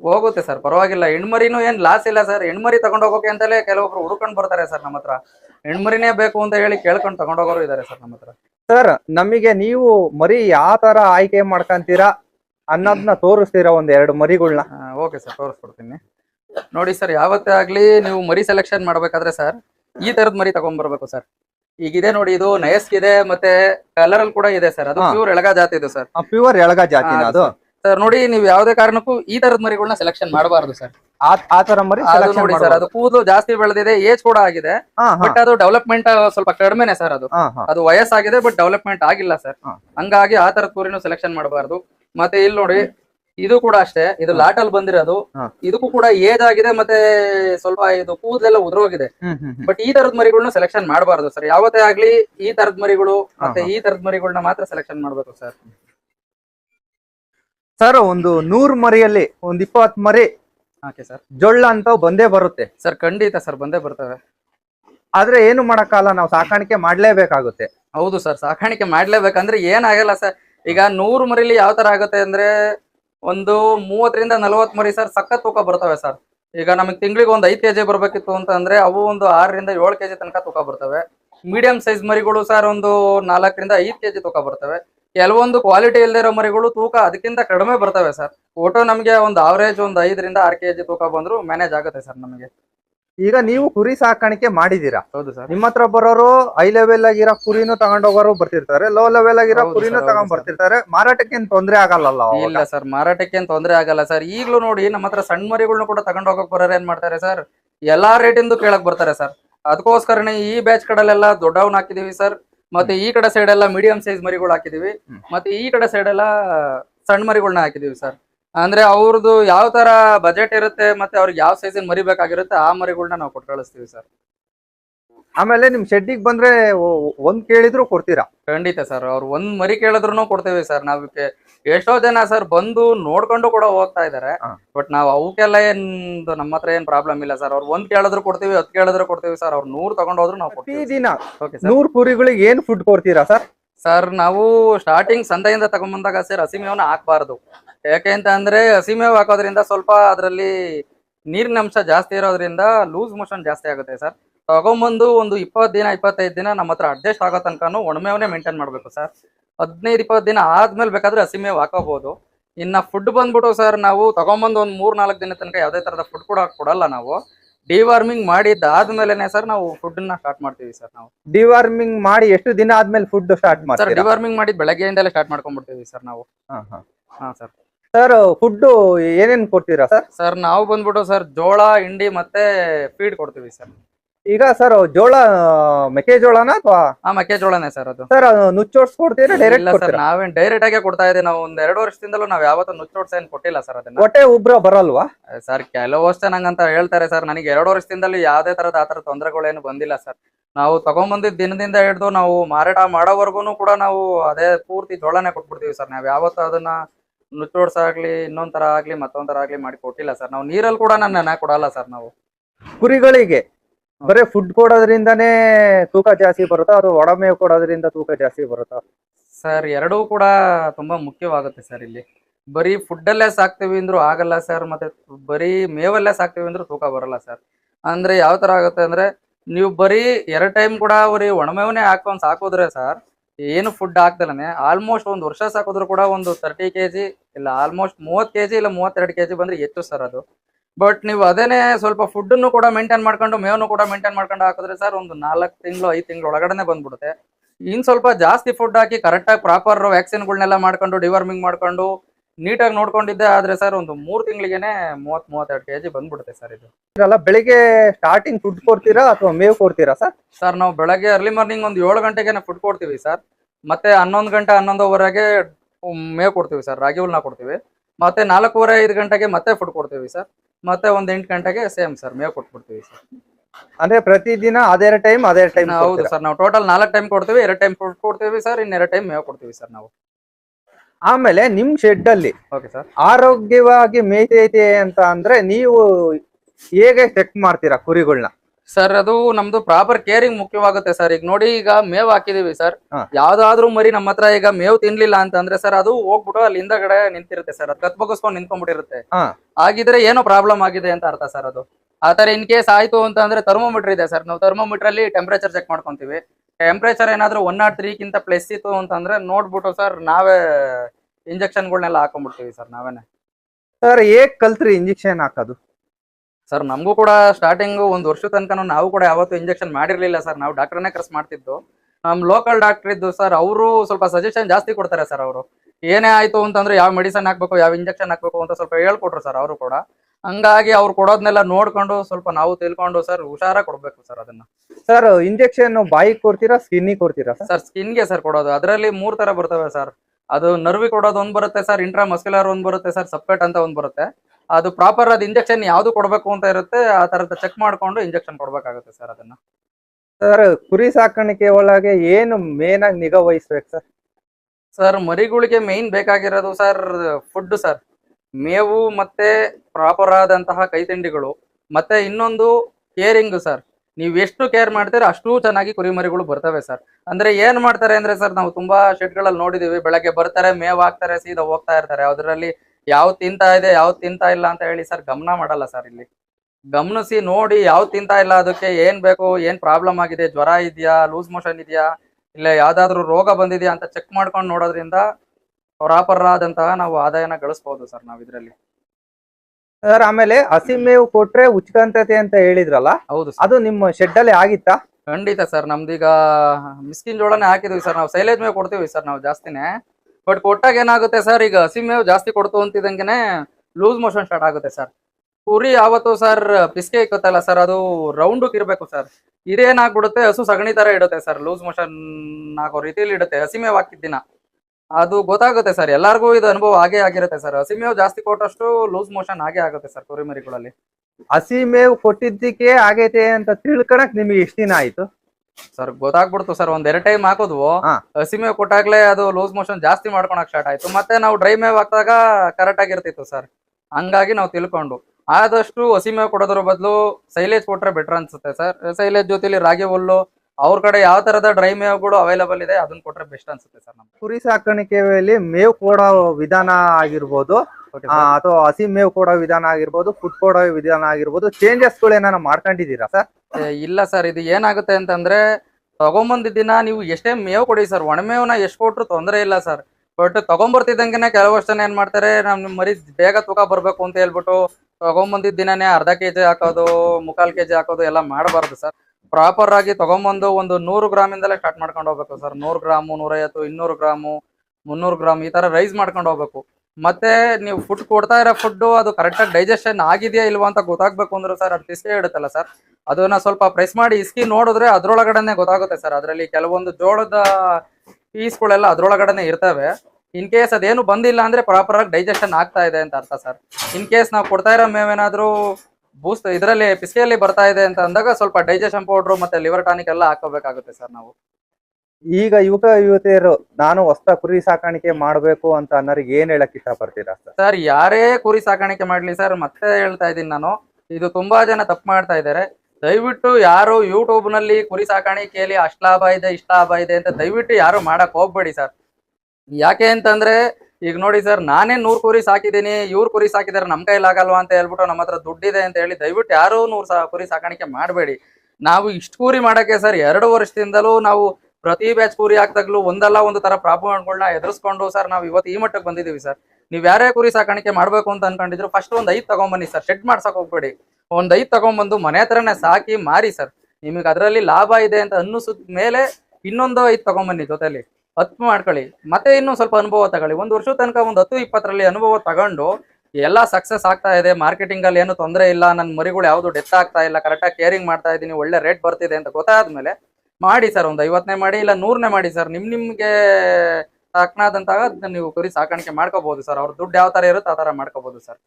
ಹೋಗುತ್ತೆ ಸರ್ ಪರವಾಗಿಲ್ಲ. ಹೆಣ್ಮರಿನೂ ಏನ್ ಲಾಸ್ ಇಲ್ಲ ಸರ್ ಹೆಣ್ಮರಿ ತಗೊಂಡ್ ಹೋಗೋಕೆ ಅಂತಲೇ ಕೆಲವೊಬ್ರು ಹುಡ್ಕೊಂಡ್ ಬರ್ತಾರೆ ಸರ್ ನಮ್ಮ ಹತ್ರ. ಹೆಣ್ಮರಿನೇ ಬೇಕು ಅಂತ ಹೇಳಿ ಕೇಳ್ಕೊಂಡು ತಗೊಂಡೋಗೋರು ಇದಾರೆ ಸರ್ ನಮ್ಮ ಹತ್ರ. ಸರ್ ನಮಗೆ ನೀವು ಮರಿ ಯಾವ ತರ ಆಯ್ಕೆ ಮಾಡ್ಕೊಂತೀರಾ ಅನ್ನೋದನ್ನ ತೋರಿಸ್ತೀರಾ ಒಂದ್ ಎರಡು ಮರಿಗಳನ್ನ ಓಕೆ ಸರ್ ತೋರಿಸ್ಕೊಡ್ತೀನಿ. ನೋಡಿ ಸರ್ ಯಾವತ್ತೇ ಆಗ್ಲಿ ನೀವು ಮರಿ ಸೆಲೆಕ್ಷನ್ ಮಾಡ್ಬೇಕಾದ್ರೆ ಸರ್ ಈ ತರದ್ ಮರಿ ತಗೊಂಡ್ ಬರ್ಬೇಕು ಸರ್ ಈಗ ಇದೆ ನೋಡಿ ಇದು ನಯಸ್ಕ್ ಇದೆ ಮತ್ತೆ ಕಲರ್ ಅಲ್ಲಿ ಕೂಡ ಇದೆ ಸರ್ ಅದು. ಪ್ಯೂರ್ ಎಳಗ ಜಾತಿ ಇದು ಸರ್ ಪ್ಯೂರ್ ಎಳಗ ಜಾತಿ ಅದು? ಸರ್ ನೋಡಿ ನೀವು ಯಾವ್ದೇ ಕಾರಣಕ್ಕೂ ಈ ತರದ್ ಮರಿಗಳನ್ನ ಸೆಲೆಕ್ಷನ್ ಮಾಡಬಾರ್ದು ಸರ್ ಆ- ತರ ಮರಿ ನೋಡಿ ಸರ್ ಅದು ಕೂದಲು ಜಾಸ್ತಿ ಬೆಳೆದಿದೆ ಏಜ್ ಕೂಡ ಆಗಿದೆ ಬಟ್ ಅದು ಡೆವಲಪ್ಮೆಂಟ್ ಸ್ವಲ್ಪ ಕಡಿಮೆನೆ ಸರ್ ಅದು. ಅದು ವಯಸ್ಸಾಗಿದೆ ಬಟ್ ಡೆವಲಪ್ಮೆಂಟ್ ಆಗಿಲ್ಲ ಸರ್. ಹಂಗಾಗಿ ಆ ತರದ ಕುರಿನೂ ಸೆಲೆಕ್ಷನ್ ಮಾಡಬಾರ್ದು. ಮತ್ತೆ ಇಲ್ಲಿ ನೋಡಿ ಇದು ಕೂಡ ಅಷ್ಟೇ ಇದು ಲಾಟಲ್ ಬಂದಿರೋದು. ಇದಕ್ಕೂ ಕೂಡ ಏಜ್ ಆಗಿದೆ ಮತ್ತೆ ಸ್ವಲ್ಪ ಇದು ಕೂದಲೆಲ್ಲ ಉದುರೋಗಿದೆ. ಬಟ್ ಈ ತರದ ಮರಿಗಳನ್ನ ಸೆಲೆಕ್ಷನ್ ಮಾಡಬಾರ್ದು ಸರ್ ಯಾವತ್ತೇ ಆಗ್ಲಿ ಈ ತರದ ಮರಿಗಳು ಮತ್ತೆ ಈ ತರದ ಮರಿಗಳನ್ನ ಮಾತ್ರ ಸೆಲೆಕ್ಷನ್ ಮಾಡ್ಬೇಕು ಸರ್ ಸರ್ ಒಂದು ನೂರ್ ಮರಿಯಲ್ಲಿ ಒಂದ್ ಇಪ್ಪತ್ ಮರಿ ಓಕೆ ಸರ್. ಜೊಳ್ಳ ಅಂತ ಬಂದೇ ಬರುತ್ತೆ. ಸರ್, ಖಂಡಿತ ಸರ್, ಬಂದೇ ಬರ್ತವೆ. ಆದ್ರೆ ಏನು ಮಾಡಕ್ಕಾಗಲ್ಲ, ನಾವು ಸಾಕಾಣಿಕೆ ಮಾಡ್ಲೇಬೇಕಾಗುತ್ತೆ. ಹೌದು ಸರ್, ಸಾಕಾಣಿಕೆ ಮಾಡ್ಲೇಬೇಕಂದ್ರೆ ಏನಾಗಲ್ಲ ಸರ್. ಈಗ ನೂರು ಮರಿಲಿ ಯಾವ ತರ ಆಗುತ್ತೆ ಅಂದ್ರೆ ಒಂದು ಮೂವತ್ತರಿಂದ ನಲವತ್ ಮರಿ ಸರ್ ಸಖತ್ ತೂಕ ಬರ್ತವೆ ಸರ್. ಈಗ ನಮಗೆ ತಿಂಗಳಿಗೆ ಒಂದು ಐದು ಕೆಜಿ ಬರ್ಬೇಕಿತ್ತು ಅಂತ ಅಂದ್ರೆ ಅವು ಒಂದು ಆರರಿಂದ ಏಳು ಕೆಜಿ ತನಕ ತೂಕ ಬರ್ತವೆ. ಮೀಡಿಯಂ ಸೈಜ್ ಮರಿಗಳು ಸರ್ ಒಂದು ನಾಲ್ಕರಿಂದ ಐದು ಕೆಜಿ ತೂಕ ಬರ್ತವೆ. ಕೆಲವೊಂದು ಕ್ವಾಲಿಟಿ ಇಲ್ಲದಿರೋ ಮರಿಗಳು ತೂಕ ಅದಕ್ಕಿಂತ ಕಡಿಮೆ ಬರ್ತವೆ ಸರ್ ಫೋಟೋ ನಮಗೆ ಒಂದು ಆವರೇಜ್ ಒಂದು ಐದರಿಂದ ಆರು ಕೆಜಿ ತೂಕ ಬಂದ್ರು ಮ್ಯಾನೇಜ್ ಆಗುತ್ತೆ ಸರ್ ನಮಗೆ. ಈಗ ನೀವು ಕುರಿ ಸಾಕಾಣಿಕೆ ಮಾಡಿದೀರಾ ಹೌದು ಸರ್ ನಿಮ್ಮ ಹತ್ರ ಬರೋರು ಹೈ ಲೆವೆಲ್ ಆಗಿರೋ ಕುರಿನೂ ತಗೊಂಡೋಗೋರು ಬರ್ತಿರ್ತಾರೆ ಲೋ ಲೆವೆಲ್ ಆಗಿರೋ ಹೌದು ಕುರಿನೂ sir, ತಗೊಂಡ್ ಹೌದು ಬರ್ತಿರ್ತಾರೆ ಮಾರಾಟಕ್ಕೆ ಏನ್ ತೊಂದ್ರೆ ಆಗಲ್ಲ ಇಲ್ಲ ಸರ್ ಮಾರಾಟಕ್ಕೆ ಏನ್ ತೊಂದ್ರೆ ಆಗಲ್ಲ ಸರ್ ಈಗಲೂ ನೋಡಿ ನಮ್ಮ ಹತ್ರ ಸಣ್ಣ ಮರಿಗಳ್ನು ಕೂಡ ತಗೊಂಡ್ ಹೋಗಕ್ ಬರೋರು ಏನ್ ಮಾಡ್ತಾರೆ ಸರ್ ಎಲ್ಲಾ ರೇಟಿಂದು ಕೇಳಕ್ ಬರ್ತಾರೆ ಸರ್ ಅದಕ್ಕೋಸ್ಕರನೇ ಈ ಬ್ಯಾಚ್ ಕಡಲೆಲ್ಲ ದೊಡ್ಡವನ್ ಹಾಕಿದೀವಿ ಸರ್ ಮತ್ತೆ ಈ ಕಡೆ ಸೈಡ್ ಎಲ್ಲ ಮೀಡಿಯಂ ಸೈಜ್ ಮರಿಗಳು ಹಾಕಿದೀವಿ. ಮತ್ತೆ ಈ ಕಡೆ ಸೈಡ್ ಎಲ್ಲ ಸಣ್ಣ ಮರಿಗಳನ್ನ ಹಾಕಿದೀವಿ ಸರ್ ಅಂದ್ರೆ ಅವ್ರದ್ದು ಯಾವ ತರ ಬಜೆಟ್ ಇರುತ್ತೆ ಮತ್ತೆ ಅವ್ರಿಗೆ ಯಾವ ಸೈಜಿನ ಮರಿ ಬೇಕಾಗಿರುತ್ತೆ ಆ ಮರಿಗಳನ್ನ ನಾವು ಕೊಟ್ಟು ಕಳಿಸ್ತೀವಿ ಸರ್ ಆಮೇಲೆ ನಿಮ್ ಶೆಡ್ಡಿಗೆ ಬಂದ್ರೆ ಒ- ಒಂದ್ ಕೇಳಿದ್ರು ಕೊಡ್ತೀರಾ? ಖಂಡಿತ ಸರ್ ಅವ್ರು ಒಂದ್ ಮರಿ ಕೇಳಿದ್ರು ಕೊಡ್ತೇವೆ ಸರ್. ನಾವ್ ಎಷ್ಟೋ ಜನ ಸರ್ ಬಂದು ನೋಡ್ಕೊಂಡು ಕೂಡ ಹೋಗ್ತಾ ಇದಾರೆ. ಹಾ. ಬಟ್ ನಾವ್ ಅವಕ್ಕೆಲ್ಲ ಏನ್ ನಮ್ಮ ಹತ್ರ ಏನ್ ಪ್ರಾಬ್ಲಮ್ ಇಲ್ಲ ಸರ್. ಅವ್ರು ಒಂದ್ ಕೇಳಿದ್ರು ಕೊಡ್ತೀವಿ ಹತ್ ಕೇಳಿದ್ರು ಕೊಡ್ತೀವಿ ಸರ್. ಅವ್ರು ನೂರ್ ತಗೊಂಡ್ ಹೋದ್ರು ನಾವು ಕೊಡ್ತೀವಿ ಓಕೆ ಸರ್. ನೂರ್ ಕುರಿಗಳಿಗೆ ಏನ್ ಫುಡ್ ಕೊಡ್ತೀರಾ ಸರ್? ಸರ್ ನಾವು ಸ್ಟಾರ್ಟಿಂಗ್ ಸಂತೆಯಿಂದ ತಗೊಂಬಂದಾಗ ಸರ್ ಹಸಿಮೇವನ್ನ ಹಾಕ್ಬಾರ್ದು. ಯಾಕೆ ಅಂತ ಅಂದ್ರೆ ಹಸಿಮೇವ್ ಹಾಕೋದ್ರಿಂದ ಸ್ವಲ್ಪ ಅದರಲ್ಲಿ ನೀರಿನ ಅಂಶ ಜಾಸ್ತಿ ಇರೋದ್ರಿಂದ ಲೂಸ್ ಮೋಷನ್ ಜಾಸ್ತಿ ಆಗುತ್ತೆ ಸರ್. ತಗೊಂಬಂದು ಒಂದು ಇಪ್ಪತ್ತು ದಿನ ಇಪ್ಪತ್ತೈದು ದಿನ ನಮ್ಮ ಹತ್ರ ಅಡ್ಜಸ್ಟ್ ಆಗೋ ತನಕನೂ ಒಣಮೇವನೇ ಮೇಂಟೈನ್ ಮಾಡಬೇಕು ಸರ್ ಹದಿನೈದು ಇಪ್ಪತ್ತು ದಿನ ಆದ್ಮೇಲೆ ಬೇಕಾದ್ರೆ ಹಸಿಮೇವ್ ಹಾಕೋಬಹುದು ಇನ್ನ ಫುಡ್ ಬಂದ್ಬಿಟ್ಟು ಸರ್ ನಾವು ತಗೊಂಬಂದು ಒಂದು ಮೂರ್ ನಾಲ್ಕು ದಿನ ತನಕ ಯಾವುದೇ ತರದ ಫುಡ್ ಕೂಡ ಕೊಡಲ್ಲ ನಾವು. ಡಿವಾರ್ಮಿಂಗ್ ಮಾಡಿದ್ದಾದ್ಮೇಲೆನೆ ಸರ್ ನಾವು ಫುಡ್ನ ಸ್ಟಾರ್ಟ್ ಮಾಡ್ತೀವಿ ಸರ್ ನಾವು. ಡಿವಾರ್ಮಿಂಗ್ ಮಾಡಿ ಎಷ್ಟು ದಿನ ಆದ್ಮೇಲೆ ಫುಡ್ ಸ್ಟಾರ್ಟ್ ಸರ್ ಮಾಡ್ತೀರಾ? ಡಿವಾರ್ಮಿಂಗ್ ಮಾಡಿದ್ ಬೆಳಗ್ಗೆಯಿಂದಲೇ ಸ್ಟಾರ್ಟ್ ಮಾಡ್ಕೊಂಡ್ಬಿಡ್ತೀವಿ ಸರ್ ನಾವು. ಹಾ ಸರ್ ಸರ್ ಫುಡ್ ಏನೇನ್ ಕೊಡ್ತೀರಾ ಸರ್ ಸರ್ ನಾವು ಬಂದ್ಬಿಟ್ಟು ಸರ್ ಜೋಳ ಹಿಂಡಿ ಮತ್ತೆ ಫೀಡ್ ಕೊಡ್ತೀವಿ ಸರ್ ಈಗ ಸರ್ ಜೋಳ ಮೆಕ್ಕೆಜೋಳನ ಅಥವಾ? ಆ ಮೆಕ್ಕೆಜೋಳನೇ ಸರ್ ಅದು. ಸರ್ ನುಚ್ಚೋಡ್ಸ್ ಕೊಡ್ತೀರಾ ಡೈರೆಕ್ಟ್ ಇಲ್ಲ ಸರ್ ನಾವೇನ್ ಡೈರೆಕ್ಟ್ ಆಗಿ ಕೊಡ್ತಾ ಇದ್ದೀವಿ. ನಾವು ಒಂದ್ ಎರಡು ವರ್ಷದಿಂದಲೂ ನಾವ್ ಯಾವತ್ತೂ ನುಚ್ಚೋಡ್ಸ ಏನ್ ಕೊಟ್ಟಿಲ್ಲ ಸರ್ ಅದನ್ನ. ಹೊಟ್ಟೆ ಉಬ್ರ ಬರಲ್ವಾ? ಸರ್ ಕೆಲವಷ್ಟೇ ನಂಗಂತ ಹೇಳ್ತಾರೆ ಸರ್. ನನಗೆ ಎರಡು ವರ್ಷದಿಂದಲೂ ಯಾವ್ದೇ ತರದ ಆತರ ತೊಂದರೆಗಳೇನು ಬಂದಿಲ್ಲ ಸರ್. ನಾವು ತಗೊಂಬಂದಿದ್ ದಿನದಿಂದ ಹಿಡಿದು ನಾವು ಮಾರಾಟ ಮಾಡೋವರೆಗೂ ಕೂಡ ನಾವು ಅದೇ ಪೂರ್ತಿ ಜೋಳನೇ ಕೊಟ್ಬಿಡ್ತೀವಿ ಸರ್. ನಾವ್ ಯಾವತ್ತೂ ಅದನ್ನ ನುಚ್ಚೋಡ್ಸ ಆಗ್ಲಿ ಇನ್ನೊಂದ್ ತರ ಆಗ್ಲಿ ಮತ್ತೊಂದ್ ತರ ಆಗ್ಲಿ ಮಾಡಿ ಕೊಟ್ಟಿಲ್ಲ ಸರ್. ನಾವು ನೀರಲ್ಲಿ ಕೂಡ ನನ್ನ ಕೊಡಲ್ಲ ಸರ್ ನಾವು. ಕುರಿಗಳಿಗೆ? ಬರೀ ಫುಡ್ ಕೊಡೋದ್ರಿಂದಾನೇ ತೂಕ ಜಾಸ್ತಿ ಬರುತ್ತಾ ಅಥವಾ ಒಡಮೇವು ಕೊಡೋದ್ರಿಂದ ತೂಕ ಜಾಸ್ತಿ ಬರುತ್ತಾ? ಸರ್ ಎರಡೂ ಕೂಡ ತುಂಬಾ ಮುಖ್ಯವಾಗುತ್ತೆ ಸರ್ ಇಲ್ಲಿ. ಬರೀ ಫುಡ್ ಅಲ್ಲೇ ಸಾಕ್ತಿವಿ ಅಂದ್ರೂ ಆಗಲ್ಲ ಸರ್ ಮತ್ತೆ ಬರೀ ಮೇವಲ್ಲೇ ಸಾಕ್ತೀವಿ ಅಂದ್ರೂ ತೂಕ ಬರಲ್ಲ ಸರ್ ಅಂದ್ರೆ ಯಾವ ತರ ಆಗುತ್ತೆ ಅಂದ್ರೆ, ನೀವು ಬರೀ ಎರಡ್ ಟೈಮ್ ಕೂಡ ಬರೀ ಒಣಮೇವನೇ ಹಾಕೊಂಡ್ ಸಾಕೋದ್ರೆ ಸರ್ ಏನು ಫುಡ್ ಹಾಕ್ದಲ್ಲೇ ಆಲ್ಮೋಸ್ಟ್ ಒಂದು ವರ್ಷ ಸಾಕಿದ್ರು ಕೂಡ ಒಂದು ತರ್ಟಿ ಕೆಜಿ ಇಲ್ಲ ಆಲ್ಮೋಸ್ಟ್ ಮೂವತ್ ಕೆಜಿ ಇಲ್ಲ ಮೂವತ್ತೆರಡು ಕೆಜಿ ಬಂದ್ರೆ ಹೆಚ್ಚು ಸರ್ ಅದು. ಬಟ್ ನೀವು ಅದೇನೆ ಸ್ವಲ್ಪ ಫುಡ್ ಕೂಡ ಮೇಂಟೈನ್ ಮಾಡ್ಕೊಂಡು ಮೇವನ್ನು ಕೂಡ ಮೇಂಟೈನ್ ಮಾಡ್ಕೊಂಡು ಹಾಕಿದ್ರೆ ಸರ್ ಒಂದು ನಾಲ್ಕು ತಿಂಗಳು ಐದು ತಿಂಗಳು ಒಳಗಡೆ ಬಂದ್ಬಿಡುತ್ತೆ. ಇನ್ ಸ್ವಲ್ಪ ಜಾಸ್ತಿ ಫುಡ್ ಹಾಕಿ ಕರೆಕ್ಟಾಗಿ ಪ್ರಾಪರ್ ವ್ಯಾಕ್ಸಿನ್ಗಳನ್ನೆಲ್ಲ ಮಾಡ್ಕೊಂಡು ಡಿವರ್ಮಿಂಗ್ ಮಾಡ್ಕೊಂಡು ನೀಟಾಗಿ ನೋಡ್ಕೊಂಡಿದ್ದೆ ಆದ್ರೆ ಸರ್ ಒಂದು ಮೂರು ತಿಂಗಳಿಗೆನೆ ಮೂವತ್ ಮೂವತ್ತೆರಡು ಕೆಜಿ ಬಂದ್ಬಿಡುತ್ತೆ ಸರ್ ಇದು. ಇರಲ್ಲ ಬೆಳಿಗ್ಗೆ ಸ್ಟಾರ್ಟಿಂಗ್ ಫುಡ್ ಕೊಡ್ತೀರಾ ಅಥವಾ ಮೇವು ಕೊಡ್ತೀರಾ ಸರ್ ಸರ್ ನಾವು ಬೆಳಗ್ಗೆ ಅರ್ಲಿ ಮಾರ್ನಿಂಗ್ ಒಂದು ಏಳು ಗಂಟೆಗೆ ಫುಡ್ ಕೊಡ್ತೀವಿ ಸರ್ ಮತ್ತೆ ಹನ್ನೊಂದು ಗಂಟೆ ಹನ್ನೊಂದುವರೆಗೆ ಮೇವು ಕೊಡ್ತೀವಿ ಸರ್ ರಾಗಿ ಹುಲ್ನ ಕೊಡ್ತೀವಿ. ಮತ್ತೆ ನಾಲ್ಕೂವರೆ ಐದು ಗಂಟೆಗೆ ಮತ್ತೆ ಫುಡ್ ಕೊಡ್ತೀವಿ ಸರ್ ಮತ್ತೆ ಒಂದ್ ಎಂಟು ಗಂಟೆಗೆ ಸೇಮ್ ಸರ್ ಮೇವು ಕೊಟ್ಬಿಡ್ತೀವಿ ಸರ್ ಅಂದ್ರೆ ಪ್ರತಿದಿನ ಅದೇ ಟೈಮ್ ಅದೇ ಟೈಮ್ ಹೌದು ಸರ್ ನಾವು ಟೋಟಲ್ ನಾಲ್ಕು ಟೈಮ್ ಕೊಡ್ತೀವಿ ಎರಡು ಟೈಮ್ ಫುಡ್ ಕೊಡ್ತೀವಿ ಸರ್ ಇನ್ನೆರಡು ಟೈಮ್ ಮೇವು ಕೊಡ್ತೀವಿ ಸರ್ ನಾವು. ಆಮೇಲೆ ನಿಮ್ ಶೆಡ್ ಅಲ್ಲಿ ಓಕೆ ಸರ್ ಆರೋಗ್ಯವಾಗಿ ಮೇಯ್ತೈತೆ ಅಂತ ಅಂದ್ರೆ ನೀವು ಹೇಗೆ ಚೆಕ್ ಮಾಡ್ತೀರಾ ಕುರಿಗಳನ್ನ ಸರ್ ಅದು ನಮ್ದು ಪ್ರಾಪರ್ ಕೇರಿಂಗ್ ಮುಖ್ಯವಾಗುತ್ತೆ ಸರ್ ಈಗ ನೋಡಿ ಈಗ ಮೇವ್ ಹಾಕಿದೀವಿ ಸರ್. ಯಾವ್ದಾದ್ರು ಮರಿ ನಮ್ಮ ಹತ್ರ ಈಗ ಮೇವ್ ತಿನ್ಲಿಲ್ಲ ಅಂತಂದ್ರೆ ಸರ್ ಅದು ಹೋಗ್ಬಿಟ್ಟು ಅಲ್ಲಿ ಹಿಂದಗಡೆ ನಿಂತಿರುತ್ತೆ ಸರ್ ಅದು ಕತ್ಬಗಸ್ಕೊಂಡು ನಿಂತ್ಕೊಂಡ್ಬಿಟ್ಟಿರುತ್ತೆ. ಹಾ. ಆಗಿದ್ರೆ ಏನೋ ಪ್ರಾಬ್ಲಮ್ ಆಗಿದೆ ಅಂತ ಅರ್ಥ ಸರ್ ಅದು. ಆತರ ಇನ್ ಕೇಸ್ ಆಯ್ತು ಅಂತ ಅಂದ್ರೆ ಥರ್ಮೋಮೀಟರ್ ಇದೆ ಸರ್ ನಾವು ಥರ್ಮೋಮೀಟರ್ ಅಲ್ಲಿ ಟೆಂಪರೇಚರ್ ಚೆಕ್ ಮಾಡ್ಕೊಂತೀವಿ. ಟೆಂಪರೇಚರ್ ಏನಾದ್ರೂ ಒನ್ ನಾಟ್ ತ್ರೀಕ್ಕಿಂತ ಪ್ಲಸ್ ಇತ್ತು ಅಂತಂದ್ರೆ ನೋಡ್ಬಿಟ್ಟು ಸರ್ ನಾವೇ ಇಂಜೆಕ್ಷನ್ಗಳನ್ನೆಲ್ಲ ಹಾಕೊಂಡ್ಬಿಡ್ತೀವಿ ಸರ್ ನಾವೇನೆ. ಸರ್ ಹೇಗ್ ಕಲ್ತ್ರಿ ಇಂಜೆಕ್ಷನ್ ಹಾಕೋದು? ಸರ್ ನಮಗೂ ಕೂಡ ಸ್ಟಾರ್ಟಿಂಗ್ ಒಂದು ವರ್ಷ ತನಕ ನಾವು ಕೂಡ ಯಾವತ್ತೂ ಇಂಜೆಕ್ಷನ್ ಮಾಡಿರಲಿಲ್ಲ ಸರ್. ನಾವು ಡಾಕ್ಟರ್ನೇ ಕರ್ಸ್ ಮಾಡ್ತಿದ್ದು. ನಮ್ಮ ಲೋಕಲ್ ಡಾಕ್ಟರ್ ಇದ್ದು ಸರ್ ಅವರು ಸ್ವಲ್ಪ ಸಜೆಷನ್ ಜಾಸ್ತಿ ಕೊಡ್ತಾರೆ ಸರ್ ಅವರು. ಏನೇ ಆಯ್ತು ಅಂತಂದ್ರೆ ಯಾವ ಮೆಡಿಸನ್ ಹಾಕ್ಬೇಕು ಯಾವ ಇಂಜೆಕ್ಷನ್ ಹಾಕ್ಬೇಕು ಅಂತ ಸ್ವಲ್ಪ ಹೇಳ್ಕೊಟ್ರು ಸರ್ ಅವರು ಕೂಡ. ಹಂಗಾಗಿ ಅವ್ರು ಕೊಡೋದನ್ನೆಲ್ಲ ನೋಡ್ಕೊಂಡು ಸ್ವಲ್ಪ ನಾವು ತಿಳ್ಕೊಂಡು ಸರ್ ಹುಷಾರ ಕೊಡ್ಬೇಕು ಸರ್ ಅದನ್ನ. ಸರ್ ಇಂಜೆಕ್ಷನ್ ಬಾಯಿಗೆ ಕೊಡ್ತೀರಾ ಸ್ಕಿನ್ನಿಗೆ ಕೊಡ್ತೀರಾ ಸರ್? ಸರ್ ಸ್ಕಿನ್ಗೆ ಸರ್ ಕೊಡೋದು. ಅದರಲ್ಲಿ ಮೂರ್ ತರ ಬರ್ತವೆ ಸರ್. ಅದು ನರ್ವಿ ಕೊಡೋದು ಒಂದ್ ಬರುತ್ತೆ ಸರ್ ಇಂಟ್ರಾ ಮಸ್ಕ್ಯುಲರ್ ಒಂದ್ ಬರುತ್ತೆ ಸರ್ ಸಪ್ರೇಟ್ ಅಂತ ಒಂದ್ ಬರುತ್ತೆ. ಅದು ಪ್ರಾಪರ್ ಅದು ಇಂಜೆಕ್ಷನ್ ಯಾವ್ದು ಕೊಡ್ಬೇಕು ಅಂತ ಇರುತ್ತೆ ಆ ತರದ ಚೆಕ್ ಮಾಡ್ಕೊಂಡು ಇಂಜೆಕ್ಷನ್ ಕೊಡ್ಬೇಕಾಗುತ್ತೆ ಸರ್ ಅದನ್ನ. ಸರ್ ಕುರಿ ಸಾಕಾಣಿಕೆ ಒಳಗೆ ಏನು ಮೇನ್ ಆಗಿ ನಿಗಾ ವಹಿಸ್ಬೇಕು ಸರ್ ಸರ್ ಮರಿಗಳಿಗೆ ಮೇನ್ ಬೇಕಾಗಿರೋದು ಸರ್ ಫುಡ್ ಸರ್ ಮೇವು ಮತ್ತೆ ಪ್ರಾಪರ್ ಆದಂತಹ ಕೈ ತಿಂಡಿಗಳು ಮತ್ತೆ ಇನ್ನೊಂದು ಕೇರಿಂಗ್ ಸರ್ ನೀವು ಎಷ್ಟು ಕೇರ್ ಮಾಡ್ತೀರ ಅಷ್ಟು ಚೆನ್ನಾಗಿ ಕುರಿಮರಿಗಳು ಬರ್ತವೆ ಸರ್ ಅಂದ್ರೆ ಏನ್ ಮಾಡ್ತಾರೆ ಅಂದ್ರೆ ಸರ್ ನಾವು ತುಂಬಾ ಶೆಡ್ಗಳಲ್ಲಿ ನೋಡಿದೀವಿ ಬೆಳಗ್ಗೆ ಬರ್ತಾರೆ ಮೇವ್ ಹಾಕ್ತಾರೆ ಸೀದಾ ಹೋಗ್ತಾ ಇರ್ತಾರೆ. ಅದರಲ್ಲಿ ಯಾವ್ದು ತಿಂತಾ ಇದೆ ಯಾವ್ದು ತಿಂತಾ ಇಲ್ಲ ಅಂತ ಹೇಳಿ ಸರ್ ಗಮನ ಮಾಡಲ್ಲ ಸರ್ ಇಲ್ಲಿ. ಗಮನಿಸಿ ನೋಡಿ ಯಾವ್ದು ತಿಂತಾ ಇಲ್ಲ ಅದಕ್ಕೆ ಏನ್ ಬೇಕು ಏನ್ ಪ್ರಾಬ್ಲಮ್ ಆಗಿದೆ ಜ್ವರ ಇದೆಯಾ ಲೂಸ್ ಮೋಷನ್ ಇದೆಯಾ ಇಲ್ಲ ಯಾವ್ದಾದ್ರು ರೋಗ ಬಂದಿದೆಯಾ ಅಂತ ಚೆಕ್ ಮಾಡ್ಕೊಂಡು ನೋಡೋದ್ರಿಂದ ಪರಾಪರಾದಂತಹ ಆದಂತಹ ನಾವು ಆದಾಯನ ಗಳಿಸಬಹುದು ಸರ್ ನಾವ್ ಇದ್ರಲ್ಲಿ. ಸರ್ ಆಮೇಲೆ ಹಸಿ ಮೇವು ಕೊಟ್ರೆ ಉಚ್ಕಂತತೆ ಅಂತ ಹೇಳಿದ್ರಲ್ಲ ಹೌದು ಅದು ನಿಮ್ಮ ಶೆಡ್ ಅಲ್ಲಿ ಆಗಿತ್ತಾ? ಖಂಡಿತ ಸರ್ ನಮ್ದೀಗ ಮಿಸ್ಕಿನ್ ಜೋಳನೇ ಹಾಕಿದ್ವಿ ಸರ್ ನಾವು ಸೈಲೇಜ್ ಮೇವು ಕೊಡ್ತೀವಿ ಸರ್ ನಾವು ಜಾಸ್ತಿನೇ. ಬಟ್ ಕೊಟ್ಟಾಗ ಏನಾಗುತ್ತೆ ಸರ್ ಈಗ ಹಸಿ ಮೇವು ಜಾಸ್ತಿ ಕೊಡ್ತು ಅಂತಿದಂಗೆನೆ ಲೂಸ್ ಮೋಷನ್ ಸ್ಟಾರ್ಟ್ ಆಗುತ್ತೆ ಸರ್ ಕುರಿ ಯಾವತ್ತು ಸರ್ ಪಿಸ್ಕೆ ಇಕ್ಕತ್ತಲ್ಲ ಸರ್ ಅದು ರೌಂಡ್ ಇರಬೇಕು ಸರ್ ಇದೇನಾಗ್ಬಿಡುತ್ತೆ? ಹಸು ಸಗಣಿ ತರ ಇಡುತ್ತೆ ಸರ್ ಲೂಸ್ ಮೋಷನ್ ಆಗೋ ರೀತಿಯಲ್ಲಿ ಇಡುತ್ತೆ. ಹಸಿ ಮೇವು ಹಾಕಿದ್ದಿನ. ಅದು ಗೊತ್ತಾಗುತ್ತೆ ಸರ್ ಎಲ್ಲರಿಗೂ ಇದು ಅನುಭವ ಹಾಗೆ ಆಗಿರುತ್ತೆ ಸರ್ ಹಸಿ ಮೇವು ಜಾಸ್ತಿ ಕೊಟ್ಟಷ್ಟು ಲೂಸ್ ಮೋಷನ್ ಆಗೇ ಆಗುತ್ತೆ ಸರ್ ಕುರಿಮರಿಗಳಲ್ಲಿ. ಹಸಿ ಮೇವು ಕೊಟ್ಟಿದ್ದಕ್ಕೆ ಆಗೈತೆ ಅಂತ ತಿಳ್ಕೊಳಕ್ ನಿಮಗೆ ಎಷ್ಟು ದಿನ ಆಯ್ತು? ಸರ್ ಗೊತ್ತಾಗ್ಬಿಡ್ತು ಸರ್ ಒಂದ್ ಎರಡ್ ಟೈಮ್ ಹಾಕೋದು ಹಸಿಮೆ ಹಸಿ ಮೇವು ಕೊಟ್ಟಾಗ್ಲೇ ಅದು ಲೂಸ್ ಮೋಷನ್ ಜಾಸ್ತಿ ಮಾಡ್ಕೊಳಕ್ ಸ್ಟಾರ್ಟ್ ಆಯ್ತು. ಮತ್ತೆ ನಾವು ಡ್ರೈ ಮೇವ್ ಹಾಕಿದಾಗ ಕರೆಕ್ಟ್ ಆಗಿರ್ತಿತ್ತು ಸರ್ ಹಂಗಾಗಿ ನಾವು ತಿಳ್ಕೊಂಡು. ಆದಷ್ಟು ಹಸಿಮೆ ಮೇವು ಕೊಡೋದ್ರ ಬದಲು ಸೈಲೇಜ್ ಕೊಟ್ರೆ ಬೆಟರ್ ಅನ್ಸುತ್ತೆ ಸರ್ ಸೈಲೇಜ್ ಜೊತೆಲಿ ರಾಗಿ ಹುಲ್ಲು ಅವ್ರ ಕಡೆ ಯಾವ ತರದ ಡ್ರೈ ಮೇವ್ಗಳು ಅವೈಲಬಲ್ ಇದೆ ಅದನ್ನ ಕೊಟ್ರೆ ಬೆಸ್ಟ್ ಅನ್ಸುತ್ತೆ ಸರ್ ನಮ್ಗೆ. ಕುರಿ ಸಾಕಾಣಿಕೆಯಲ್ಲಿ ಮೇವು ಕೊಡೋ ವಿಧಾನ ಆಗಿರ್ಬೋದು. ಅಥವಾ ಹಸಿ ಮೇವು ಕೊಡೋ ವಿಧಾನ ಆಗಿರ್ಬೋದು ಫುಡ್ ಕೊಡೋ ವಿಧಾನ ಆಗಿರ್ಬೋದು ಚೇಂಜಸ್ಗಳು ಏನಾರ ಮಾಡ್ಕೊಂಡಿದ್ದೀರಾ ಸರ್ ಇಲ್ಲ ಸರ್ ಇದು ಏನಾಗುತ್ತೆ ಅಂತಂದ್ರೆ ತಗೊಂಬಂದ ದಿನ ನೀವು ಎಷ್ಟೇ ಮೇವು ಕೊಡಿ ಸರ್ ಒಣಮೇವನ ಎಷ್ಟು ಕೊಟ್ರು ತೊಂದರೆ ಇಲ್ಲ ಸರ್ ಬಟ್ ತಗೊಂಬರ್ತಿದ್ದಂಗೆನೆ ಕೆಲವಷ್ಟು ಜನ ಏನ್ ಮಾಡ್ತಾರೆ ನಮ್ ಮರಿ ಬೇಗ ತೂಕ ಬರ್ಬೇಕು ಅಂತ ಹೇಳ್ಬಿಟ್ಟು ತಗೊಂಬಂದಿದ್ದ ದಿನನೇ ಅರ್ಧ ಕೆಜಿ ಹಾಕೋದು ಮುಕ್ಕಾಲ್ ಕೆಜಿ ಹಾಕೋದು ಎಲ್ಲ ಮಾಡಬಾರ್ದು ಸರ್ ಪ್ರಾಪರ್ ಆಗಿ ತಗೊಂಬಂದು ಒಂದು ನೂರು ಗ್ರಾಮಿಂದಲೇ ಸ್ಟಾರ್ಟ್ ಮಾಡ್ಕೊಂಡು ಹೋಗ್ಬೇಕು ಸರ್ ನೂರು ಗ್ರಾಮು ನೂರೈವತ್ತು ಇನ್ನೂರು ಗ್ರಾಮು ಮುನ್ನೂರು ಗ್ರಾಮ್ ಈ ತರ ರೈಸ್ ಮಾಡ್ಕೊಂಡು ಹೋಗ್ಬೇಕು. ಮತ್ತೆ ನೀವು ಫುಡ್ ಕೊಡ್ತಾ ಇರೋ ಫುಡ್ ಅದು ಕರೆಕ್ಟಾಗಿ ಡೈಜೆಷನ್ ಆಗಿದೆಯಾ ಇಲ್ವಾ ಅಂತ ಗೊತ್ತಾಗ್ಬೇಕು ಅಂದ್ರೆ ಸರ್ ಅದು ಪಿಸ್ಕೆ ಇಡುತ್ತಲ್ಲ ಸರ್ ಅದನ್ನ ಸ್ವಲ್ಪ ಪ್ರೆಸ್ ಮಾಡಿ ಇಸ್ಕಿ ನೋಡಿದ್ರೆ ಅದ್ರೊಳಗಡೆನೆ ಗೊತ್ತಾಗುತ್ತೆ ಸರ್ ಅದರಲ್ಲಿ ಕೆಲವೊಂದು ಜೋಳದ ಪೀಸ್ಗಳೆಲ್ಲ ಅದ್ರೊಳಗಡೆನೆ ಇರ್ತವೆ. ಇನ್ ಕೇಸ್ ಅದೇನು ಬಂದಿಲ್ಲ ಅಂದ್ರೆ ಪ್ರಾಪರ್ ಆಗಿ ಡೈಜೆಷನ್ ಆಗ್ತಾ ಇದೆ ಅಂತ ಅರ್ಥ ಸರ್ ಇನ್ ಕೇಸ್ ನಾವು ಕೊಡ್ತಾ ಇರೋ ಮೇವೇನಾದ್ರೂ ಬೂಸ್ಟ್ ಇದರಲ್ಲಿ ಪಿಸ್ಕೆಯಲ್ಲಿ ಬರ್ತಾ ಇದೆ ಅಂತ ಅಂದಾಗ ಸ್ವಲ್ಪ ಡೈಜೆಷನ್ ಪೌಡ್ರು ಮತ್ತೆ ಲಿವರ್ ಟಾನಿಕ್ ಎಲ್ಲ ಹಾಕೋಬೇಕಾಗುತ್ತೆ ಸರ್ ನಾವು. ಈಗ ಯುವಕ ಯುವತಿಯರು, ನಾನು ಹೊಸ ಕುರಿ ಸಾಕಾಣಿಕೆ ಮಾಡಬೇಕು ಅಂತ ಅನ್ನೋರಿಗೆ ಏನ್ ಹೇಳಕ್ ಇಷ್ಟಪಡ್ತೀರಾ ಸರ್? ಸರ್, ಯಾರೇ ಕುರಿ ಸಾಕಾಣಿಕೆ ಮಾಡ್ಲಿ ಸರ್, ಮತ್ತೆ ಹೇಳ್ತಾ ಇದ್ದೀನಿ ನಾನು. ಇದು ತುಂಬಾ ಜನ ತಪ್ಪು ಮಾಡ್ತಾ ಇದ್ದಾರೆ. ದಯವಿಟ್ಟು ಯಾರು ಯೂಟ್ಯೂಬ್ನಲ್ಲಿ ಕುರಿ ಸಾಕಾಣಿಕೆಯಲ್ಲಿ ಅಷ್ಟ್ ಲಾಭ ಇದೆ, ಇಷ್ಟ ಲಾಭ ಇದೆ ಅಂತ ದಯವಿಟ್ಟು ಯಾರು ಮಾಡಕ್ ಹೋಗ್ಬೇಡಿ ಸರ್. ಯಾಕೆ ಅಂತಂದ್ರೆ, ಈಗ ನೋಡಿ ಸರ್, ನಾನೇ ನೂರ್ ಕುರಿ ಸಾಕಿದ್ದೀನಿ, ಇವ್ರ ಕುರಿ ಸಾಕಿದಾರೆ ನಮ್ ಕೈಲಾಗಲ್ವಾ ಅಂತ ಹೇಳ್ಬಿಟ್ಟು ನಮ್ಮ ಹತ್ರ ದುಡ್ಡಿದೆ ಅಂತ ಹೇಳಿ ದಯವಿಟ್ಟು ಯಾರು ನೂರ್ ಕುರಿ ಸಾಕಾಣಿಕೆ ಮಾಡಬೇಡಿ. ನಾವು ಇಷ್ಟು ಕುರಿ ಮಾಡಕ್ಕೆ ಸರ್, ಎರಡು ವರ್ಷದಿಂದಲೂ ನಾವು ಪ್ರತಿ ಬ್ಯಾಚ್ ಕುರಿ ಹಾಕ್ದಾಗ್ಲೂ ಒಂದಲ್ಲ ಒಂದು ತರ ಪ್ರಾಬ್ಲಮ್ಗಳನ್ನ ಎದುರಿಸ್ಕೊಂಡು ಸರ್ ನಾವು ಇವತ್ತು ಈ ಮಟ್ಟಕ್ಕೆ ಬಂದಿದ್ದೀವಿ ಸರ್ ನೀವು ಯಾರೇ ಕುರಿ ಸಾಕಾಣಿಕೆ ಮಾಡಬೇಕು ಅಂತ ಅನ್ಕೊಂಡಿದ್ರು ಫಸ್ಟ್ ಒಂದು ಐದು ತಗೊಂಬನ್ನಿ ಸರ್ ಶೆಡ್ ಮಾಡ್ಸಕ್ ಹೋಗ್ಬೇಡಿ. ಒಂದು ಐದು ತಗೊಂಬಂದು ಮನೆ ಹತ್ರನೇ ಸಾಕಿ ಮಾರಿ ಸರ್ ನಿಮಗೆ ಅದರಲ್ಲಿ ಲಾಭ ಇದೆ ಅಂತ ಅನ್ನಿಸಿದ ಮೇಲೆ ಇನ್ನೊಂದು ಐದು ತಗೊಂಬನ್ನಿ ಜೊತೆಲಿ. ಹತ್ತು ಮಾಡ್ಕೊಳ್ಳಿ. ಮತ್ತೆ ಇನ್ನೂ ಸ್ವಲ್ಪ ಅನುಭವ ತಗೊಳ್ಳಿ. ಒಂದು ವರ್ಷದ ತನಕ ಒಂದು ಹತ್ತು ಇಪ್ಪತ್ತರಲ್ಲಿ ಅನುಭವ ತಗೊಂಡು ಎಲ್ಲ ಸಕ್ಸಸ್ ಆಗ್ತಾ ಇದೆ. ಮಾರ್ಕೆಟಿಂಗ್ ಅಲ್ಲಿ ಏನು ತೊಂದರೆ ಇಲ್ಲ. ನನ್ನ ಮರಿಗಳು ಯಾವುದು ಡೆತ್ ಆಗ್ತಾ ಇಲ್ಲ. ಕರೆಕ್ಟಾಗಿ ಕೇರಿಂಗ್ ಮಾಡ್ತಾ ಇದ್ದೀನಿ ಒಳ್ಳೆ ರೇಟ್ ಬರ್ತಿದೆ ಅಂತ ಗೊತ್ತಾದ್ಮೇಲೆ ಮಾಡಿ ಸರ್ ಒಂದು ಐವತ್ತನೇ ಮಾಡಿ ಇಲ್ಲ ನೂರನೇ ಮಾಡಿ ಸರ್. ನಿಮ್ ನಿಮ್ಗೆ ತಕ್ಕನಾದಂತಹ ನೀವು ಕುರಿ ಸಾಕಾಣಿಕೆ ಮಾಡ್ಕೋಬಹುದು ಸರ್. ಅವ್ರ ದುಡ್ಡು ಯಾವ ತರ ಇರುತ್ತೆ ಆ ತರ ಮಾಡ್ಕೋಬಹುದು ಸರ್.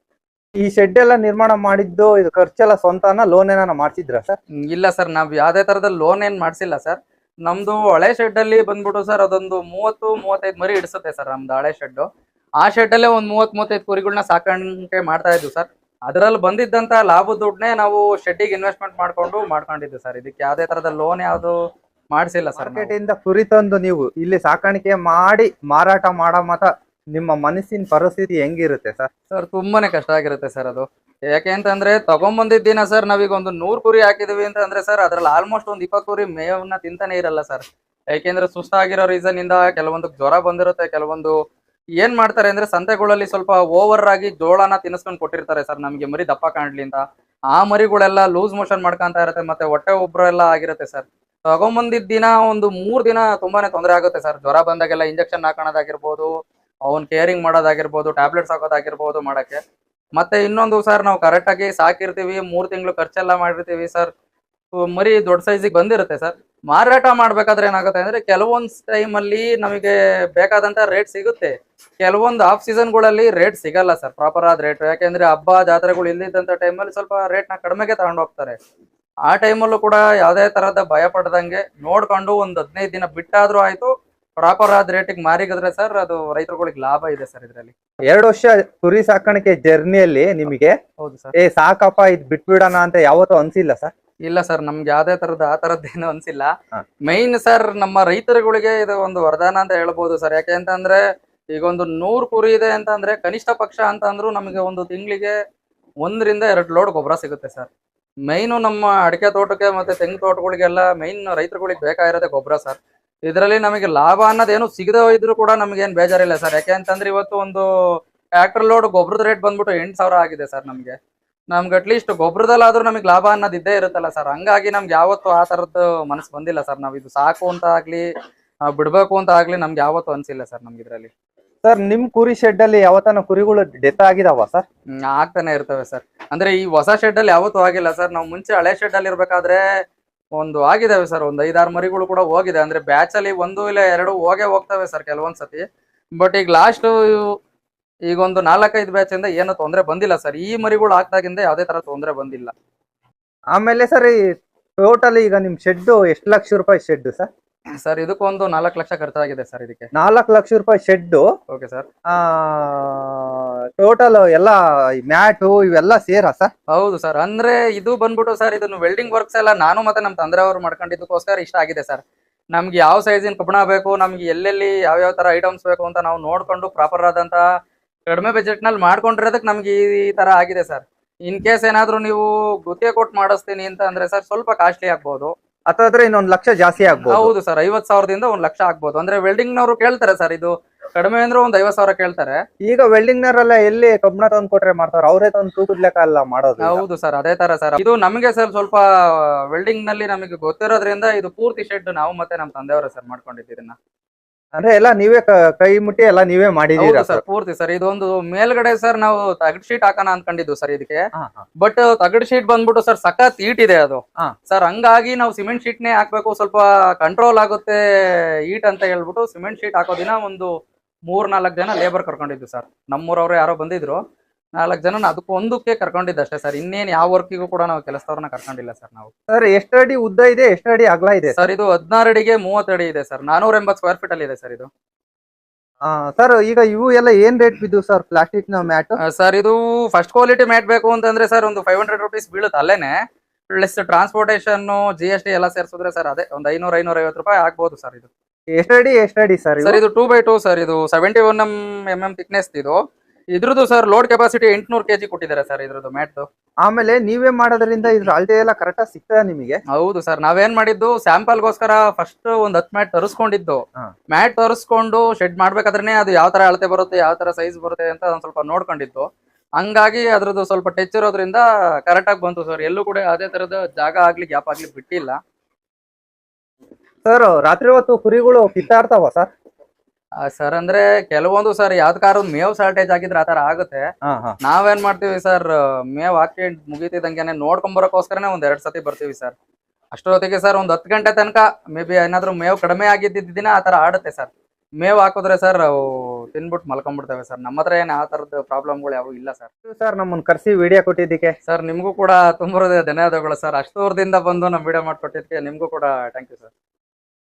ಈ ಶೆಡ್ ಎಲ್ಲ ನಿರ್ಮಾಣ ಮಾಡಿದ್ದು ಇದು ಖರ್ಚೆಲ್ಲ ಸ್ವಂತನ ಲೋನ್ ಏನಾರ ಮಾಡ್ಸಿದ್ರ ಸರ್? ಇಲ್ಲ ಸರ್. ನಾವ್ ಯಾವ್ದೇ ತರದ ಲೋನ್ ಏನ್ ಮಾಡ್ಸಿಲ್ಲ ಸರ್. ನಮ್ದು ಹಳೆ ಶೆಡ್ ಅಲ್ಲಿ ಬಂದ್ಬಿಟ್ಟು ಸರ್ ಅದೊಂದು ಮೂವತ್ತು ಮೂವತ್ತೈದು ಮರಿ ಇಡಿಸುತ್ತೆ ಸರ್ ನಮ್ದು ಹಳೆ ಶೆಡ್ ಆ ಶೆಡ್ ಅಲ್ಲೇ ಒಂದ್ ಮೂವತ್ ಮೂವತ್ತೈದು ಕುರಿಗಳನ್ನ ಸಾಕಾಣಿಕೆ ಮಾಡ್ತಾ ಇದ್ವಿ ಸರ್. ಅದರಲ್ಲಿ ಬಂದಿದ್ದಂತ ಲಾಭ ದುಡ್ಡನ್ನೇ ನಾವು ಶೆಡ್ಡಿಗೆ ಇನ್ವೆಸ್ಟ್ಮೆಂಟ್ ಮಾಡ್ಕೊಂಡು ಮಾಡ್ಕೊಂಡಿದ್ವಿ ಸರ್. ಇದಕ್ಕೆ ಯಾವ್ದೇ ತರದ ಲೋನ್ ಯಾವ್ದು ಮಾಡ್ಸಿಲ್ಲ ಸರ್ ಮಾರ್ಕೆಟ್ ಇಂದ ಕುರಿ ತಂದು ನೀವು ಇಲ್ಲಿ ಸಾಕಾಣಿಕೆ ಮಾಡಿ ಮಾರಾಟ ಮಾಡೋ ಮತ ನಿಮ್ಮ ಮನಸ್ಸಿನ ಪರಿಸ್ಥಿತಿ ಹೆಂಗಿರುತ್ತೆ ಸರ್? ಸರ್ ತುಂಬಾನೇ ಕಷ್ಟ ಆಗಿರುತ್ತೆ ಸರ್ ಅದು. ಯಾಕೆ ಅಂತಂದ್ರೆ ತಗೊಂಬಂದಿದ್ದ ದಿನ ಸರ್ ನಾವೀಗ ಒಂದು ನೂರ್ ಕುರಿ ಹಾಕಿದೀವಿ ಅಂತ ಅಂದ್ರೆ ಸರ್ ಅದ್ರಲ್ಲಿ ಆಲ್ಮೋಸ್ಟ್ ಒಂದ್ ಇಪ್ಪತ್ತು ಕುರಿ ಮೇವನ್ನ ತಿಂತಾನೆ ಇರಲ್ಲ ಸರ್. ಯಾಕೆಂದ್ರೆ ಸುಸ್ತಾಗಿರೋ ರೀಸನ್ ಇಂದ ಕೆಲವೊಂದು ಜ್ವರ ಬಂದಿರುತ್ತೆ ಕೆಲವೊಂದು ಏನ್ ಮಾಡ್ತಾರೆ ಅಂದ್ರೆ ಸಂತೆಗಳಲ್ಲಿ ಸ್ವಲ್ಪ ಓವರ್ ಆಗಿ ಜೋಳನ ತಿನ್ನಿಸ್ಕೊಂಡು ಕೊಟ್ಟಿರ್ತಾರೆ ಸರ್. ನಮ್ಗೆ ಮರಿ ದಪ್ಪ ಕಾಣ್ಲಿ ಅಂತ. ಆ ಮರಿಗಳೆಲ್ಲ ಲೂಸ್ ಮೋಷನ್ ಮಾಡ್ಕೊಂತ ಇರುತ್ತೆ ಮತ್ತೆ ಹೊಟ್ಟೆ ಉಬ್ರ ಎಲ್ಲ ಆಗಿರುತ್ತೆ ಸರ್. ತಗೊಂಬಂದಿದ್ದ ದಿನ ಒಂದು ಮೂರ್ ದಿನ ತುಂಬಾನೇ ತೊಂದರೆ ಆಗುತ್ತೆ ಸರ್. ಜ್ವರ ಬಂದಾಗೆಲ್ಲ ಇಂಜೆಕ್ಷನ್ ಹಾಕೋಣದಾಗಿರ್ಬೋದು ಅವ್ನ್ ಕೇರಿಂಗ್ ಮಾಡೋದಾಗಿರ್ಬೋದು ಟ್ಯಾಬ್ಲೆಟ್ಸ್ ಹಾಕೋದಾಗಿರ್ಬೋದು ಮಾಡಕ್ಕೆ. ಮತ್ತೆ ಇನ್ನೊಂದು ಸರ್, ನಾವು ಕರೆಕ್ಟ್ ಆಗಿ ಸಾಕಿರ್ತೀವಿ, ಮೂರ್ ತಿಂಗಳು ಖರ್ಚೆಲ್ಲ ಮಾಡಿರ್ತೀವಿ ಸರ್. ಮರಿ ದೊಡ್ಡ ಸೈಜಿಗೆ ಬಂದಿರುತ್ತೆ ಸರ್. ಮಾರಾಟ ಮಾಡ್ಬೇಕಾದ್ರೆ ಏನಾಗುತ್ತೆ ಅಂದ್ರೆ, ಕೆಲವೊಂದ್ ಟೈಮ್ ಅಲ್ಲಿ ನಮಗೆ ಬೇಕಾದಂತ ರೇಟ್ ಸಿಗುತ್ತೆ. ಕೆಲವೊಂದು ಆಫ್ ಸೀಸನ್ಗಳಲ್ಲಿ ರೇಟ್ ಸಿಗಲ್ಲ ಸರ್ ಪ್ರಾಪರ್ ಆದ ರೇಟ್ ಯಾಕೆಂದ್ರೆ ಹಬ್ಬ, ಜಾತ್ರೆಗಳು ಇಲ್ಲಿದ್ದಂತ ಟೈಮಲ್ಲಿ ಸ್ವಲ್ಪ ರೇಟ್ನ ಕಡಿಮೆಗೆ ತಗೊಂಡು ಹೋಗ್ತಾರೆ. ಆ ಟೈಮಲ್ಲೂ ಕೂಡ ಯಾವುದೇ ತರಹದ ಭಯ ಪಡ್ದಂಗೆ ನೋಡ್ಕೊಂಡು ಒಂದು ಹದಿನೈದು ದಿನ ಬಿಟ್ಟಾದ್ರೂ ಆಯ್ತು ಪ್ರಾಪರ್ ಆದ ರೇಟಿಗೆ ಮಾರಿಗದ್ರೆ ಸರ್ ಅದು ರೈತರುಗಳಿಗೆ ಲಾಭ ಇದೆ ಸರ್ ಇದರಲ್ಲಿ. ಎರಡು ವರ್ಷ ಕುರಿ ಸಾಕಾಣಿಕೆ ಜರ್ನಿಯಲ್ಲಿ ನಿಮಗೆ ಹೌದು ಸರ್ ಏ ಸಾಕಪ್ಪ ಇದು ಬಿಟ್ಬಿಡೋಣ ಅಂತ ಯಾವತ್ತೂ ಅನ್ಸಿಲ್ಲ ಸರ್ ಇಲ್ಲ ಸರ್ ನಮ್ಗೆ ಯಾವ್ದೇ ತರದ ಆ ತರದ್ದೇನು ಅನ್ಸಿಲ್ಲ. ಮೈನ್ ಸರ್ ನಮ್ಮ ರೈತರುಗಳಿಗೆ ಇದು ಒಂದು ವರದಾನ ಅಂತ ಹೇಳ್ಬೋದು ಸರ್ ಯಾಕೆ ಅಂತಂದ್ರೆ ಈಗ ಒಂದು ನೂರು ಕುರಿ ಇದೆ ಅಂತ ಅಂದ್ರೆ ಕನಿಷ್ಠ ಪಕ್ಷ ಅಂತ ಅಂದ್ರೂ ನಮಗೆ ಒಂದು ತಿಂಗಳಿಗೆ ಒಂದರಿಂದ ಎರಡು ಲೋಡ್ ಗೊಬ್ಬರ ಸಿಗುತ್ತೆ ಸರ್ ಮೈನು ನಮ್ಮ ಅಡಿಕೆ ತೋಟಕ್ಕೆ ಮತ್ತೆ ತೆಂಗು ತೋಟಗಳಿಗೆಲ್ಲ ಮೈನ್ ರೈತರುಗಳಿಗೆ ಬೇಕಾಗಿರೋದೇ ಗೊಬ್ಬರ ಸರ್ ಇದರಲ್ಲಿ ನಮಗೆ ಲಾಭ ಅನ್ನೋದೇನು ಸಿಗದೆ ಇದ್ರು ಕೂಡ ನಮಗೇನು ಬೇಜಾರಿಲ್ಲ ಸರ್ ಯಾಕೆ ಅಂತಂದ್ರೆ ಇವತ್ತು ಒಂದು ಟ್ರ್ಯಾಕ್ಟರ್ ಲೋಡ್ ಗೊಬ್ಬರದ ರೇಟ್ ಬಂದ್ಬಿಟ್ಟು ಎಂಟು ಸಾವಿರ ಆಗಿದೆ ಸರ್ ನಮಗೆ. ನಮ್ಗೆ ಅಟ್ಲೀಸ್ಟ್ ಗೊಬ್ಬರದಲ್ಲಾದ್ರೂ ನಮಗೆ ಲಾಭ ಅನ್ನೋದು ಇದ್ದೇ ಇರುತ್ತಲ್ಲ ಸರ್ ಹಂಗಾಗಿ ನಮ್ಗೆ ಯಾವತ್ತು ಆ ಥರದ್ದು ಮನಸ್ಸು ಬಂದಿಲ್ಲ ಸರ್ ನಾವು ಇದು ಸಾಕು ಅಂತ ಆಗ್ಲಿ ಬಿಡಬೇಕು ಬಿಡ್ಬೇಕು ಅಂತ ಆಗ್ಲಿ ನಮ್ಗೆ ಯಾವತ್ತು ಅನ್ಸಿಲ್ಲ ಸರ್ ನಮ್ಗೆ ಇದರಲ್ಲಿ. ಸರ್ ನಿಮ್ ಕುರಿ ಶೆಡ್ ಅಲ್ಲಿ ಯಾವತ್ತಾನ ಕುರಿಗಳು ಡೆತ್ ಆಗಿದಾವ ಸರ್? ಆಗ್ತಾನೆ ಇರ್ತವೆ ಸರ್. ಅಂದ್ರೆ ಈ ಹೊಸ ಶೆಡ್ ಅಲ್ಲಿ ಯಾವತ್ತೂ ಆಗಿಲ್ಲ ಸರ್. ನಾವು ಮುಂಚೆ ಹಳೆ ಶೆಡ್ ಅಲ್ಲಿ ಇರ್ಬೇಕಾದ್ರೆ ಒಂದು ಆಗಿದಾವೆ ಸರ್. ಒಂದು ಐದಾರು ಮರಿಗಳು ಕೂಡ ಹೋಗಿದೆ. ಅಂದ್ರೆ ಬ್ಯಾಚ್ ಅಲ್ಲಿ ಒಂದು ಇಲ್ಲ ಎರಡು ಹೋಗೇ ಹೋಗ್ತವೆ ಸರ್ ಕೆಲವೊಂದ್ ಸತಿ ಬಟ್ ಈಗ ಲಾಸ್ಟ್ ಈಗ ಒಂದು ನಾಲ್ಕೈದು ಬ್ಯಾಚ್ ಇಂದ ಏನು ತೊಂದರೆ ಬಂದಿಲ್ಲ ಸರ್. ಈ ಮರಿಗಳು ಹಾಕ್ದಾಗಿಂದ ಯಾವ್ದೇ ತರ ತೊಂದರೆ ಬಂದಿಲ್ಲ. ಆಮೇಲೆ ಸರ್ ಈ ಟೋಟಲ್ ಈಗ ನಿಮ್ ಶೆಡ್ ಎಷ್ಟು ಲಕ್ಷ ರೂಪಾಯಿ ಶೆಡ್ ಸರ್? ಸರ್ ಇದಕ್ಕೊಂದು ನಾಲ್ಕು ಲಕ್ಷ ಖರ್ಚಾಗಿದೆ ಸರ್ ಇದಕ್ಕೆ. ನಾಲ್ಕು ಲಕ್ಷ ರೂಪಾಯಿ ಶೆಡ್ ಓಕೆ ಸರ್. ಟೋಟಲ್ ಎಲ್ಲ ಮ್ಯಾಟು ಇವೆಲ್ಲ ಸೇರಾ ಸರ್? ಹೌದು ಸರ್ ಅಂದ್ರೆ ಇದು ಬಂದ್ಬಿಟ್ಟು ಸರ್ ಇದನ್ನು ವೆಲ್ಡಿಂಗ್ ವರ್ಕ್ಸ್ ಎಲ್ಲ ನಾನು ಮತ್ತೆ ನಮ್ಮ ತಂದೆ ಅವರು ಮಾಡ್ಕೊಂಡಿದ್ದಕ್ಕೋಸ್ಕರ ಇಷ್ಟ ಆಗಿದೆ ಸರ್. ನಮ್ಗೆ ಯಾವ ಸೈಜಿನ ಕಬ್ಬಣ ಬೇಕು ನಮ್ಗೆ ಎಲ್ಲೆಲ್ಲಿ ಯಾವ ಯಾವ ತರ ಐಟಮ್ಸ್ ಬೇಕು ಅಂತ ನಾವು ನೋಡ್ಕೊಂಡು ಪ್ರಾಪರ್ ಆದಂತ ಕಡಿಮೆ ಬಜೆಟ್ನಲ್ಲಿ ಮಾಡ್ಕೊಂಡಿರೋದಕ್ಕೆ ನಮ್ಗೆ ಈ ತರ ಆಗಿದೆ ಸರ್. ಇನ್ ಕೇಸ್ ಏನಾದ್ರು ನೀವು ಗುತ್ತಿಗೆ ಕೊಟ್ಟು ಮಾಡಿಸ್ತೀನಿ ಅಂತ ಅಂದ್ರೆ ಸರ್ ಸ್ವಲ್ಪ ಕಾಸ್ಟ್ಲಿ ಆಗ್ಬೋದು. ಅಥವಾ ಇನ್ನೊಂದು ಲಕ್ಷ ಜಾಸ್ತಿ ಆಗ್ಬೋದು. ಹೌದು ಸರ್ ಐವತ್ ಸಾವಿರದಿಂದ ಒಂದ್ ಲಕ್ಷ ಆಗ್ಬೋದು. ಅಂದ್ರೆ ವೆಲ್ಡಿಂಗ್ ನವರು ಕೇಳ್ತಾರೆ ಸರ್ ಇದು. ಕಡಿಮೆ ಅಂದ್ರೆ ಒಂದ್ ಐವತ್ ಸಾವಿರ ಕೇಳ್ತಾರೆ. ಈಗ ವೆಲ್ಡಿಂಗ್ ನವರೆಲ್ಲ ಎಲ್ಲಿ ಕಬ್ಬಣ ತಂದು ಕೊಟ್ರೆ ಮಾಡ್ತಾರೆ ಅವರೇ ತಂದು ತೂಕದ ಲೆಕ್ಕ ಅಲ್ಲ ಮಾಡೋದು ಹೌದು ಸರ್ ಅದೇ ತರ ಸರ್. ಇದು ನಮಗೆ ಸರ್ ಸ್ವಲ್ಪ ವೆಲ್ಡಿಂಗ್ನಲ್ಲಿ ನಮಗೆ ಗೊತ್ತಿರೋದ್ರಿಂದ ಇದು ಪೂರ್ತಿ ಶೆಡ್ ನಾವು ಮತ್ತೆ ನಮ್ಮ ತಂದೆಯವರ ಸರ್ ಮಾಡ್ಕೊಂಡಿದ್ದೀರನ್ನ ಅಂದ್ರೆ ಎಲ್ಲ ನೀವೇ ಕ- ಮುಟ್ಟಿ ಎಲ್ಲ ನೀವೇ ಮಾಡಿದೀರಾ ಸರ್ ಪೂರ್ತಿ ಸರ್ ಇದೊಂದು ಮೇಲ್ಗಡೆ ಸರ್ ನಾವು ತಗಡ್ ಶೀಟ್ ಹಾಕೋಣ ಅನ್ಕೊಂಡಿದ್ವಿ ಸರ್ ಇದಕ್ಕೆ. ಬಟ್ ತಗಡ್ ಶೀಟ್ ಬಂದ್ಬಿಟ್ಟು ಸರ್ ಸಖತ್ ಈಟ್ ಇದೆ ಅದು. ಸರ್ ಹಂಗಾಗಿ ನಾವು ಸಿಮೆಂಟ್ ಶೀಟ್ ನೇ ಹಾಕ್ಬೇಕು. ಸ್ವಲ್ಪ ಕಂಟ್ರೋಲ್ ಆಗುತ್ತೆ ಈಟ್ ಅಂತ ಹೇಳ್ಬಿಟ್ಟು ಸಿಮೆಂಟ್ ಶೀಟ್ ಹಾಕೋ ದಿನ ಒಂದು ಮೂರ್ ನಾಲ್ಕು ಜನ ಲೇಬರ್ ಕರ್ಕೊಂಡಿದ್ವಿ ಸರ್ ನಮ್ಮೂರವ್ರು ಯಾರೋ ಬಂದಿದ್ರು. ನಾಲ್ಕು ಜನ ಅದಕ್ಕೆ ಒಂದಕ್ಕೆ ಕರ್ಕೊಂಡಿದ್ದ ಅಷ್ಟೇ ಸರ್. ಇನ್ನೇನು ಯಾವ ವರ್ಕಿಗೂ ಕೂಡ ನಾವು ಕೆಲಸದವ್ರನ್ನ ಕರ್ಕೊಂಡಿಲ್ಲ ಸರ್ ನಾವು. ಸರ್ ಎಷ್ಟು ಅಡಿ ಉದ್ದ ಇದೆ ಎಷ್ಟು ಅಡಿ ಅಗಲ ಇದೆ? ಸರ್ ಇದು ಹದಿನಾರು ಅಡಿಗೆ ಮೂವತ್ತು ಅಡಿ ಇದೆ ಸರ್. ನಾನೂರ ಎಂಬತ್ತು ಸ್ಕ್ವೇರ್ ಫೀಟ್ ಅಲ್ಲಿ ಇದೆ. ಸರ್ ಇದು ಸರ್ ಈಗ ಇವು ಎಲ್ಲ ಏನ್ ರೇಟ್ ಬಿದ್ದು ಸರ್ ಪ್ಲಾಸ್ಟಿಕ್ನ ಮ್ಯಾಟ್? ಸರ್ ಇದು ಫಸ್ಟ್ ಕ್ವಾಲಿಟಿ ಮ್ಯಾಟ್ ಬೇಕು ಅಂತಂದ್ರೆ ಸರ್ ಒಂದು ಫೈವ್ ಹಂಡ್ರೆಡ್ ರುಪೀಸ್ ಬೀಳುತ್ತೆ ಅಲ್ಲೇನೆ. Plus transportation G S T ಎಲ್ಲ ಸೇರಿಸಿದ್ರೆ ಸರ್ ಅದೇ ಒಂದು ಐನೂರ ಐನೂರ ಐವತ್ತು ರೂಪಾಯಿ ಆಗ್ಬಹುದು ಸರ್ ಇದು. ಎಷ್ಟು ಅಡಿ ಎಷ್ಟು ಅಡಿ ಸರ್ ಸರ್ ಇದು ಟೂ ಬೈ ಟೂ ಸರ್. ಇದು seventy one M M M thickness ಇದು. ಇದ್ರದ್ದು ಸರ್ ಲೋಡ್ ಕೆಪಾಸಿಟಿ ಎಂಟ್ನೂರು ಕೆಜಿ ಕೊಟ್ಟಿದ್ದಾರೆ ಸರ್ ಇದ್ರದ್ದು ಮ್ಯಾಟ್ ಆಮೇಲೆ ನೀವೇ ಮಾಡೋದ್ರಿಂದ ಇದ್ರ ಅಳತೆ ಎಲ್ಲ ಕರೆಕ್ಟ್ ಸಿಗ್ತದೆ ನಿಮಗೆ? ಹೌದು ಸರ್ ನಾವೇನ್ ಮಾಡಿದ್ದು ಸ್ಯಾಂಪಲ್ಗೋಸ್ಕರ ಫಸ್ಟ್ ಒಂದ್ ಹತ್ ಮ್ಯಾಟ್ ತರಿಸ್ಕೊಂಡಿದ್ದು. ಮ್ಯಾಟ್ ತರಿಸ್ಕೊಂಡು ಶೆಡ್ ಮಾಡ್ಬೇಕಾದ್ರೆ ಅದು ಯಾವ ತರ ಅಳತೆ ಬರುತ್ತೆ ಯಾವ ತರ ಸೈಜ್ ಬರುತ್ತೆ ಅಂತ ಒಂದ್ ಸ್ವಲ್ಪ ನೋಡ್ಕೊಂಡಿದ್ದು. ಹಂಗಾಗಿ ಅದ್ರದ್ದು ಸ್ವಲ್ಪ ಟಚ್ ಇರೋದ್ರಿಂದ ಕರೆಕ್ಟ್ ಆಗಿ ಬಂತು ಸರ್ ಎಲ್ಲೂ ಕೂಡ ಅದೇ ತರದ ಜಾಗ ಆಗ್ಲಿ ಗ್ಯಾಪ್ ಆಗ್ಲಿ ಬಿಟ್ಟಿಲ್ಲ. ಸರ್ ರಾತ್ರಿ ಹೊತ್ತು ಕುರಿಗಳು ಕಿತ್ತಾಡ್ತಾವ ಸರ್ ಸರ್ ಅಂದ್ರೆ ಕೆಲವೊಂದು ಸರ್ ಯಾವ್ದಕ್ಕಾರ ಮೇವ್ ಶಾರ್ಟೇಜ್ ಆಗಿದ್ರೆ ಆತರ ಆಗುತ್ತೆ. ನಾವೇನ್ ಮಾಡ್ತೀವಿ ಸರ್ ಮೇವ್ ಹಾಕಿ ಮುಗಿತಿದಂಗೆನೆ ನೋಡ್ಕೊಂಬರಕ್ಕೋಸ್ಕರನೇ ಒಂದ್ ಎರಡ್ ಸತಿ ಬರ್ತೀವಿ ಸರ್ ಅಷ್ಟೊತ್ತಿಗೆ ಸರ್ ಒಂದ್ ಹತ್ತು ಗಂಟೆ ತನಕ ಮೇ ಬಿ ಏನಾದ್ರು ಮೇವ್ ಕಡಿಮೆ ಆಗಿದ್ದ ದಿನ ಆತರ ಆಡುತ್ತೆ ಸರ್ ಮೇವ್ ಹಾಕಿದ್ರೆ ಸರ್ ಅವು ತಿನ್ಬಿಟ್ಟು ಮಲ್ಕೊಂಡ್ಬಿಡ್ತೇವೆ ಸರ್ ನಮ್ಮ ಹತ್ರ ಏನ್ ಆ ತರದ ಪ್ರಾಬ್ಲಮ್ಗಳು ಯಾವ ಇಲ್ಲ ಸರ್ ಸರ್ ನಮ್ಮನ್ನ ಕರ್ಸಿ ವಿಡಿಯೋ ಕೊಟ್ಟಿದ್ದಕ್ಕೆ. ಸರ್ ನಿಮಗೂ ಕೂಡ ತುಂಬ ಧನ್ಯವಾದಗಳು ಸರ್ ಅಷ್ಟು ದೂರದಿಂದ ಬಂದು ನಮ್ಮ ವಿಡಿಯೋ ಮಾಡ್ಕೊಟ್ಟಿದ್ದಕ್ಕೆ ನಿಮ್ಗೂ ಕೂಡ ಥ್ಯಾಂಕ್ ಯು ಸರ್